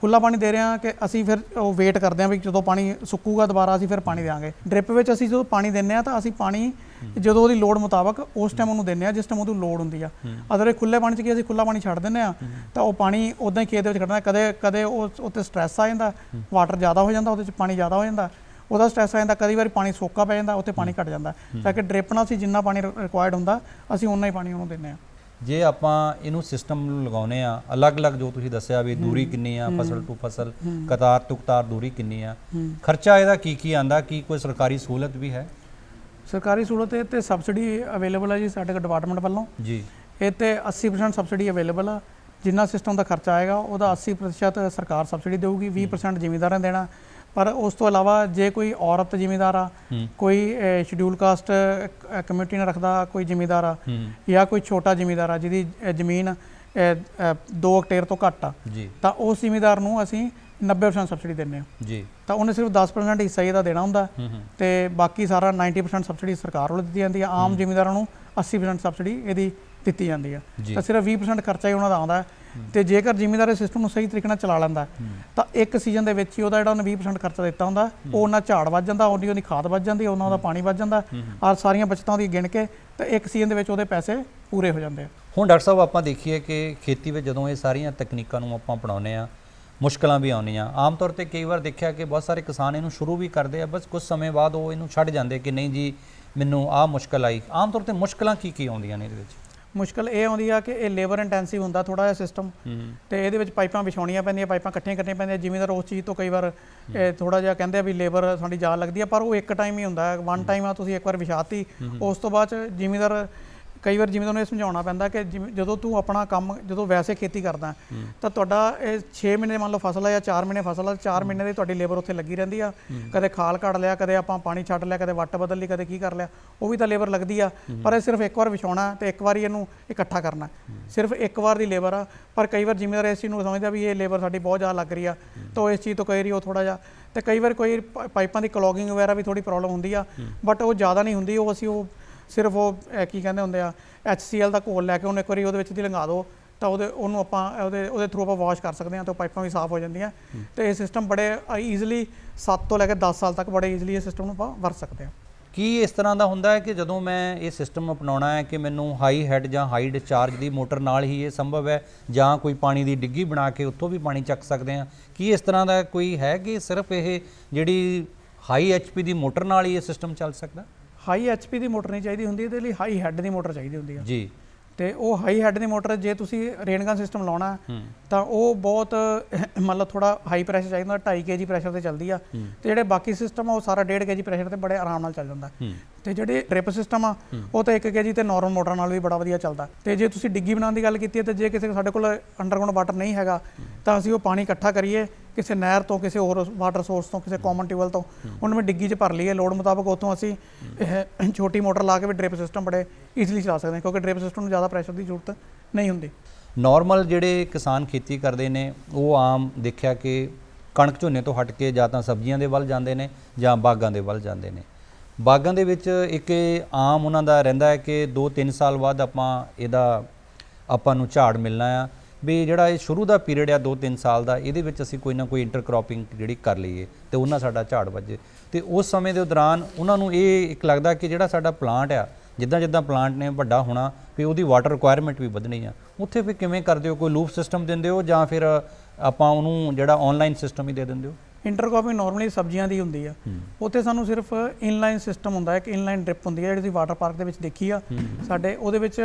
Speaker 4: ਖੁੱਲਾ ਪਾਣੀ ਦੇ ਰਹੇ ਹਾਂ ਕਿ ਅਸੀਂ ਫਿਰ ਉਹ ਵੇਟ ਕਰਦੇ ਹਾਂ ਵੀ ਜਦੋਂ ਪਾਣੀ ਸੁੱਕੂਗਾ ਦੁਬਾਰਾ ਅਸੀਂ ਫਿਰ ਪਾਣੀ ਦੇਵਾਂਗੇ। ਡ੍ਰਿਪ ਵਿੱਚ ਅਸੀਂ ਜਦੋਂ ਪਾਣੀ ਦਿੰਨੇ ਆ ਤਾਂ ਅਸੀਂ ਪਾਣੀ ਜਦੋਂ ਉਹਦੀ ਲੋੜ ਮੁਤਾਬਕ ਉਸ ਟਾਈਮ ਉਹਨੂੰ ਦਿੰਨੇ ਆ ਜਿਸ ਟਾਈਮ ਉਹਦੀ ਲੋੜ ਹੁੰਦੀ ਆ। ਅਦਰ ਇਹ ਖੁੱਲੇ ਪਾਣੀ 'ਚ ਕੀ ਅਸੀਂ ਖੁੱਲਾ ਪਾਣੀ ਛੱਡ ਦਿੰਨੇ ਆ ਤਾਂ ਉਹ ਪਾਣੀ ਉਦਾਂ ਹੀ ਖੇਤ ਦੇ ਵਿੱਚ ਖੜਨਾ ਕਦੇ ਕਦੇ ਉਹ ਉੱਤੇ ਸਟ੍ਰੈਸ ਆ ਜਾਂਦਾ ਵਾਟਰ ਜ਼ਿਆਦਾ ਹੋ ਜਾਂਦਾ ਉਹਦੇ 'ਚ ਪਾਣੀ ਜ਼ਿਆਦਾ ਹੋ ਜਾਂਦਾ ਉਹਦਾ ਸਟ੍ਰੈਸ ਆ ਜਾਂਦਾ ਕਈ ਵਾਰੀ ਪਾਣੀ ਸੋਕਾ ਪੈ ਜਾਂਦਾ ਉੱਥੇ ਪਾਣੀ ਘਟ ਜਾਂਦਾ। ਤਾਂ ਕਿ ਡ੍ਰਿਪ ਨਾਲ ਅਸੀਂ ਜਿੰਨਾ ਪਾਣੀ ਰਿਕੁਆਇਰਡ ਹੁੰਦਾ ਅਸੀਂ ਉਨਾ ਹੀ ਪਾਣੀ ਉਹਨੂੰ ਦਿੰਨੇ ਆ
Speaker 3: ਜੇ ਆਪਾਂ ਇਹਨੂੰ ਸਿਸਟਮ ਨੂੰ ਲਗਾਉਨੇ ਆ ਅਲੱਗ-ਅਲੱਗ ਜੋ ਤੁਸੀਂ ਦੱਸਿਆ ਵੀ ਦੂਰੀ ਕਿੰਨੀ ਆ ਫਸਲ ਤੋਂ ਫਸਲ ਕਤਾਰ ਤੋਂ ਕਤਾਰ ਦੂਰੀ ਕਿੰਨੀ ਆ? ਖਰਚਾ ਇਹਦਾ ਕੀ ਕੀ ਆਂਦਾ? ਕੀ ਕੋਈ ਸਰਕਾਰੀ ਸਹੂਲਤ ਵੀ ਹੈ?
Speaker 4: ਸਰਕਾਰੀ ਸਹੂਲਤ ਇਹ ਤੇ ਸਬਸਿਡੀ ਅਵੇਲੇਬਲ ਹੈ ਜੀ ਸਾਡੇ ਡਿਪਾਰਟਮੈਂਟ ਵੱਲੋਂ।
Speaker 3: ਜੀ।
Speaker 4: ਇਹ ਤੇ 80% ਸਬਸਿਡੀ ਅਵੇਲੇਬਲ ਆ। ਜਿੰਨਾ ਸਿਸਟਮ ਦਾ ਖਰਚਾ ਆਏਗਾ ਉਹਦਾ 80% ਸਰਕਾਰ ਸਬਸਿਡੀ ਦੇਊਗੀ 20% ਜ਼ਿਮੀਂਦਾਰਾਂ ਦੇਣਾ। ਪਰ ਉਸ ਤੋਂ ਇਲਾਵਾ ਜੇ ਕੋਈ ਔਰਤ ਜ਼ਿਮੀਂਦਾਰ ਆ ਕੋਈ ਸ਼ਡਿਊਲ ਕਾਸਟ ਕਮਿਊਨਿਟੀ ਨਾਲ ਰੱਖਦਾ ਕੋਈ ਜ਼ਿਮੀਂਦਾਰ ਆ ਜਾਂ ਕੋਈ ਛੋਟਾ ਜ਼ਿਮੀਂਦਾਰ ਆ ਜਿਹਦੀ ਜ਼ਮੀਨ 2 ਹੈਕਟੇਅਰ ਤੋਂ ਘੱਟ ਆ ਤਾਂ ਉਸ ਜ਼ਿਮੀਂਦਾਰ ਨੂੰ ਅਸੀਂ 90% ਸਬਸਿਡੀ ਦਿੰਦੇ ਹਾਂ।
Speaker 3: ਜੀ।
Speaker 4: ਤਾਂ ਉਹਨੇ ਸਿਰਫ 10% ਹਿੱਸਾ ਹੀ ਇਹਦਾ ਦੇਣਾ ਹੁੰਦਾ। ਤੇ ਬਾਕੀ ਸਾਰਾ 90% ਸਬਸਿਡੀ ਸਰਕਾਰ ਵੱਲੋਂ ਦਿੱਤੀ ਜਾਂਦੀ ਹੈ ਆਮ ਜ਼ਿਮੀਂਦਾਰਾਂ ਨੂੰ 80% ਸਬਸਿਡੀ ਇਹਦੀ ਦਿੱਤੀ ਜਾਂਦੀ
Speaker 3: ਜੀ।
Speaker 4: ਤਾਂ ਸਿਰਫ 20% ਖਰਚਾ ਹੀ ਉਹਨਾਂ ਦਾ ਆਉਂਦਾ ਤੇ ਜੇਕਰ ਜ਼ਿਮੀਂਦਾਰ ਇਸ ਸਿਸਟਮ ਨੂੰ ਸਹੀ ਤਰੀਕੇ ਨਾਲ ਚਲਾ ਲੈਂਦਾ ਤਾਂ ਇੱਕ ਸੀਜ਼ਨ ਦੇ ਵਿੱਚ ਹੀ ਉਹਦਾ ਜਿਹੜਾ ਉਹਨੇ 20% ਖਰਚਾ ਦਿੱਤਾ ਹੁੰਦਾ ਉਹ ਉਹਨਾਂ ਝਾੜ ਵੱਧ ਜਾਂਦਾ ਉਹਦੀ ਉਹਦੀ ਖਾਦ ਵੱਧ ਜਾਂਦੀ ਉਹਨਾਂ ਦਾ ਪਾਣੀ ਵੱਧ ਜਾਂਦਾ ਔਰ ਸਾਰੀਆਂ ਬਚਤਾਂ ਦੀ ਗਿਣ ਕੇ ਤੇ ਇੱਕ ਸੀਜ਼ਨ ਦੇ ਵਿੱਚ ਉਹਦੇ ਪੈਸੇ ਪੂਰੇ ਹੋ ਜਾਂਦੇ ਆ।
Speaker 3: ਹੁਣ ਡਾਕਟਰ ਸਾਹਿਬ ਆਪਾਂ ਦੇਖੀਏ ਕਿ ਖੇਤੀ ਵਿੱਚ ਜਦੋਂ ਇਹ ਸਾਰੀਆਂ ਤਕਨੀਕਾਂ ਨੂੰ ਆਪਾਂ ਅਪਣਾਉਂਦੇ ਆ ਮੁਸ਼ਕਲਾਂ ਵੀ ਆਉਂਦੀਆਂ। ਆਮ ਤੌਰ ਤੇ ਕਈ ਵਾਰ ਦੇਖਿਆ ਕਿ ਬਹੁਤ ਸਾਰੇ ਕਿਸਾਨ ਇਹਨੂੰ ਸ਼ੁਰੂ ਵੀ ਕਰਦੇ ਆ ਬਸ ਕੁਝ ਸਮੇਂ ਬਾਅਦ ਉਹ ਇਹਨੂੰ ਛੱਡ ਜਾਂਦੇ ਕਿ ਨਹੀਂ ਜੀ ਮੈਨੂੰ ਆਹ ਮੁਸ਼ਕਲ ਆਈ। ਆਮ ਤੌਰ ਤੇ ਮੁਸ਼ਕਲਾਂ ਕੀ ਕੀ ਆਉਂਦੀਆਂ ਨੇ ਇਹਦੇ ਵਿੱਚ?
Speaker 4: ਮੁਸ਼ਕਲ ਇਹ ਆਉਂਦੀ ਆ ਕਿ ਇਹ ਲੇਬਰ ਇੰਟੈਂਸਿਵ ਹੁੰਦਾ ਥੋੜਾ ਜਿਹਾ ਸਿਸਟਮ ਤੇ ਇਹਦੇ ਵਿੱਚ ਪਾਈਪਾਂ ਵਿਛਾਉਣੀਆਂ ਪੈਂਦੀਆਂ ਪਾਈਪਾਂ ਇਕੱਠੀਆਂ ਕਰਨੀਆਂ ਪੈਂਦੀਆਂ ਜ਼ਿਮੀਂਦਾਰ ਉਸ ਚੀਜ਼ ਤੋਂ ਕਈ ਵਾਰ ਇਹ ਥੋੜਾ ਜਿਹਾ ਕਹਿੰਦੇ ਆ ਵੀ ਲੇਬਰ ਸਾਡੀ ਜ਼ਿਆਦਾ ਲੱਗਦੀ ਆ ਪਰ ਉਹ ਇੱਕ ਟਾਈਮ ਹੀ ਹੁੰਦਾ ਵਨ ਟਾਈਮ ਆ ਤੁਸੀਂ ਇੱਕ ਵਾਰ ਵਿਛਾਤੀ ਉਸ ਤੋਂ ਬਾਅਦ ਚ ਜ਼ਿਮੀਂਦਾਰ ਕਈ ਵਾਰ ਜ਼ਿਮੀਂਦਾਰ ਨੂੰ ਇਹ ਸਮਝਾਉਣਾ ਪੈਂਦਾ ਕਿ ਜਿਵੇਂ- ਜਦੋਂ ਤੂੰ ਆਪਣਾ ਕੰਮ ਜਦੋਂ ਵੈਸੇ ਖੇਤੀ ਕਰਦਾ ਤਾਂ ਤੁਹਾਡਾ ਇਹ 6 ਮਹੀਨੇ ਮੰਨ ਲਓ ਫਸਲ ਹੈ ਜਾਂ 4 ਮਹੀਨੇ ਫਸਲ ਹੈ 4 ਮਹੀਨੇ ਦੀ ਤੁਹਾਡੀ ਲੇਬਰ ਉੱਥੇ ਲੱਗੀ ਰਹਿੰਦੀ ਆ। ਕਦੇ ਖਾਲ ਕੱਢ ਲਿਆ ਕਦੇ ਆਪਾਂ ਪਾਣੀ ਛੱਡ ਲਿਆ ਕਦੇ ਵੱਟ ਬਦਲ ਲਈ ਕਦੇ ਕੀ ਕਰ ਲਿਆ ਉਹ ਵੀ ਤਾਂ ਲੇਬਰ ਲੱਗਦੀ ਆ। ਪਰ ਇਹ ਸਿਰਫ ਇੱਕ ਵਾਰ ਵਿਛਾਉਣਾ ਤੇ ਇੱਕ ਵਾਰੀ ਇਹਨੂੰ ਇਕੱਠਾ ਕਰਨਾ ਸਿਰਫ ਇੱਕ ਵਾਰ ਦੀ ਲੇਬਰ ਆ। ਪਰ ਕਈ ਵਾਰ ਜ਼ਿਮੀਂਦਾਰ ਇਸ ਚੀਜ਼ ਨੂੰ ਸਮਝਦਾ ਵੀ ਇਹ ਲੇਬਰ ਸਾਡੀ ਬਹੁਤ ਜ਼ਿਆਦਾ ਲੱਗ ਰਹੀ ਆ। ਤਾਂ ਉਹ ਇਸ ਚੀਜ਼ ਤੋਂ ਕਈ ਵਾਰੀ ਉਹ ਥੋੜਾ ਜਿਹਾ। ਤੇ ਕਈ ਵਾਰ ਕੋਈ ਪ- ਪਾਈਪਾਂ ਦੀ ਕਲੋਗਿੰਗ ਵਗੈਰਾ ਵੀ ਥੋੜੀ ਪ੍ਰੋਬਲਮ ਹੁੰਦੀ ਆ। ਬਟ ਉਹ ਜ਼ਿਆਦਾ ਨਹੀਂ ਹੁੰਦੀ ਉਹ ਅਸੀਂ ਉਹ ਸਿਰਫ ਉਹ ਅਹ, ਕੀ ਕਹਿੰਦੇ ਹੁੰਦੇ ਆ HCl ਦਾ ਘੋਲ ਲੈ ਕੇ ਉਹਨੂੰ ਇੱਕ ਵਾਰੀ ਉਹਦੇ ਵਿੱਚ ਦੀ ਲੰਘਾ ਦਿਓ ਤਾਂ ਉਹਦੇ ਉਹਨੂੰ ਆਪਾਂ ਉਹਦੇ ਉਹਦੇ ਥਰੂ ਆਪਾਂ ਵਾਸ਼ ਕਰ ਸਕਦੇ ਹਾਂ ਤਾਂ ਉਹ ਪਾਈਪਾਂ ਵੀ ਸਾਫ਼ ਹੋ ਜਾਂਦੀਆਂ। ਤੇ ਇਹ ਸਿਸਟਮ ਬੜੇ ਈਜ਼ੀਲੀ 7 ਤੋਂ ਲੈ ਕੇ 10 ਸਾਲ ਤੱਕ ਬੜੇ ਈਜ਼ੀਲੀ ਇਹ ਸਿਸਟਮ ਨੂੰ ਆਪਾਂ ਵਰਤ ਸਕਦੇ ਹਾਂ।
Speaker 3: ਕੀ ਇਸ ਤਰ੍ਹਾਂ ਦਾ ਹੁੰਦਾ ਹੈ ਕਿ ਜਦੋਂ ਮੈਂ ਇਹ ਸਿਸਟਮ ਅਪਣਾਉਣਾ ਹੈ ਕਿ ਮੈਨੂੰ ਹਾਈ ਹੈਡ ਜਾਂ ਹਾਈ ਡਿਸਚਾਰਜ ਦੀ ਮੋਟਰ ਨਾਲ ਹੀ ਇਹ ਸੰਭਵ ਹੈ ਜਾਂ ਕੋਈ ਪਾਣੀ ਦੀ ਡਿੱਗੀ ਬਣਾ ਕੇ ਉੱਥੋਂ ਵੀ ਪਾਣੀ ਚੱਕ ਸਕਦੇ ਹਾਂ? ਕੀ ਇਸ ਤਰ੍ਹਾਂ ਦਾ ਕੋਈ ਹੈ ਕਿ ਸਿਰਫ ਇਹ ਜਿਹੜੀ ਹਾਈ ਐਚਪੀ ਦੀ ਮੋਟਰ ਨਾਲ ਹੀ ਇਹ ਸਿਸਟਮ ਚੱਲ ਸਕਦਾ?
Speaker 4: ਹਾਈ ਐਚਪੀ ਦੀ ਮੋਟਰ ਨਹੀਂ ਚਾਹੀਦੀ ਹੁੰਦੀ ਇਹਦੇ ਲਈ ਹਾਈ ਹੈੱਡ ਦੀ ਮੋਟਰ ਚਾਹੀਦੀ ਹੁੰਦੀ ਆ।
Speaker 3: ਜੀ।
Speaker 4: ਤੇ ਉਹ ਹਾਈ ਹੈੱਡ ਦੀ ਮੋਟਰ ਜੇ ਤੁਸੀਂ ਰੇਨਗਨ ਸਿਸਟਮ ਲਾਉਣਾ ਤਾਂ ਉਹ ਬਹੁਤ ਮਤਲਬ ਥੋੜਾ ਹਾਈ ਪ੍ਰੈਸ਼ਰ ਚਾਹੀਦਾ 2.5 ਕੇਜੀ ਪ੍ਰੈਸ਼ਰ ਤੇ ਚੱਲਦੀ ਆ। ਤੇ ਜਿਹੜੇ ਬਾਕੀ ਸਿਸਟਮ ਆ ਉਹ ਸਾਰਾ 1.5 ਕੇਜੀ ਪ੍ਰੈਸ਼ਰ ਤੇ ਬੜੇ ਆਰਾਮ ਨਾਲ ਚੱਲ ਜਾਂਦਾ। ਤੇ ਜਿਹੜੇ ਡ੍ਰਿਪ ਸਿਸਟਮ ਆ ਉਹ ਤਾਂ 1 ਕੇਜੀ ਤੇ ਨਾਰਮਲ ਮੋਟਰ ਨਾਲ ਵੀ ਬੜਾ ਵਧੀਆ ਚੱਲਦਾ। ਤੇ ਜੇ ਤੁਸੀਂ ਡਿੱਗੀ ਬਣਾਉਣ ਦੀ ਗੱਲ ਕੀਤੀ ਹੈ ਤੇ ਜੇ ਕਿਸੇ ਸਾਡੇ ਕੋਲ ਅੰਡਰਗਰਾਉਂਡ ਵਾਟਰ ਨਹੀਂ ਹੈਗਾ ਤਾਂ ਅਸੀਂ ਉਹ ਪਾਣੀ ਇਕੱਠਾ ਕਰੀਏ ਕਿਸੇ ਨਹਿਰ ਤੋਂ, ਕਿਸੇ ਹੋਰ ਵਾਟਰ ਸੋਰਸ ਤੋਂ, ਕਿਸੇ ਕਾਮਨ ਟਿਊਬਲ ਤੋਂ, ਉਹਨੂੰ ਮੈਂ ਡਿੱਗੀ 'ਚ ਭਰ ਲਈ ਹੈ। ਲੋੜ ਮੁਤਾਬਕ ਉੱਥੋਂ ਅਸੀਂ ਇਹ ਛੋਟੀ ਮੋਟਰ ਲਾ ਕੇ ਵੀ ਡ੍ਰਿਪ ਸਿਸਟਮ ਬੜੇ ਈਜ਼ੀਲੀ ਚਲਾ ਸਕਦੇ ਹਾਂ, ਕਿਉਂਕਿ ਡ੍ਰਿਪ ਸਿਸਟਮ ਨੂੰ ਜ਼ਿਆਦਾ ਪ੍ਰੈਸ਼ਰ ਦੀ ਜ਼ਰੂਰਤ ਨਹੀਂ ਹੁੰਦੀ।
Speaker 3: ਨਾਰਮਲ ਜਿਹੜੇ ਕਿਸਾਨ ਖੇਤੀ ਕਰਦੇ ਨੇ, ਉਹ ਆਮ ਦੇਖਿਆ ਕਿ ਕਣਕ ਝੋਨੇ ਤੋਂ ਹਟ ਕੇ ਜਾਂ ਤਾਂ ਸਬਜ਼ੀਆਂ ਦੇ ਵੱਲ ਜਾਂਦੇ ਨੇ ਜਾਂ ਬਾਗਾਂ ਦੇ ਵੱਲ ਜਾਂਦੇ ਨੇ। ਬਾਗਾਂ ਦੇ ਵਿੱਚ ਇੱਕ ਆਮ ਉਹਨਾਂ ਦਾ ਰਹਿੰਦਾ ਹੈ ਕਿ 2-3 ਸਾਲ ਬਾਅਦ ਆਪਾਂ ਇਹਦਾ ਆਪਾਂ ਨੂੰ ਝਾੜ ਮਿਲਣਾ ਆ। ਵੀ ਜਿਹੜਾ ਇਹ ਸ਼ੁਰੂ ਦਾ ਪੀਰੀਅਡ ਆ 2-3 ਸਾਲ ਦਾ, ਇਹਦੇ ਵਿੱਚ ਅਸੀਂ ਕੋਈ ਨਾ ਕੋਈ ਇੰਟਰ ਇੰਟਰਕ੍ਰੋਪਿੰਗ ਜਿਹੜੀ ਕਰ ਲਈਏ ਤੇ ਉਹਨਾਂ ਸਾਡਾ ਝਾੜ ਵੱਜੇ। ਤੇ ਉਸ ਸਮੇਂ ਦੇ ਦੌਰਾਨ ਉਹਨਾਂ ਨੂੰ ਇਹ ਇੱਕ ਲੱਗਦਾ ਕਿ ਜਿਹੜਾ ਸਾਡਾ ਪਲਾਂਟ ਆ, ਜਿੱਦਾਂ ਜਿੱਦਾਂ ਪਲਾਂਟ ਨੇ ਵੱਡਾ ਹੋਣਾ, ਵੀ ਉਹਦੀ ਵਾਟਰ ਰਿਕੁਆਇਰਮੈਂਟ ਵੀ ਵਧਣੀ ਆ। ਉੱਥੇ ਵੀ ਕਿਵੇਂ ਕਰਦੇ ਹੋ? ਕੋਈ ਲੂਪ ਸਿਸਟਮ ਦਿੰਦੇ ਹੋ ਜਾਂ ਫਿਰ ਆਪਾਂ ਉਹਨੂੰ ਜਿਹੜਾ ਆਨਲਾਈਨ ਸਿਸਟਮ ਹੀ ਦੇ ਦਿੰਦੇ ਹੋ?
Speaker 4: ਇੰਟਰਕ੍ਰੋਪਿੰਗ ਨਾਰਮਲੀ ਸਬਜ਼ੀਆਂ ਦੀ ਹੁੰਦੀ ਆ। ਉੱਥੇ ਸਾਨੂੰ ਸਿਰਫ ਇਨਲਾਈਨ ਸਿਸਟਮ ਹੁੰਦਾ ਹੈ ਇੱਕ ਇਨਲਾਈਨ ਡ੍ਰਿਪ ਹੁੰਦੀ ਹੈ ਜਿਹੜੀ ਤੁਸੀਂ ਵਾਟਰ ਪਾਰਕ ਦੇ ਵਿੱਚ ਦੇਖੀ ਆ। ਸਾਡੇ ਉਹਦੇ ਵਿੱਚ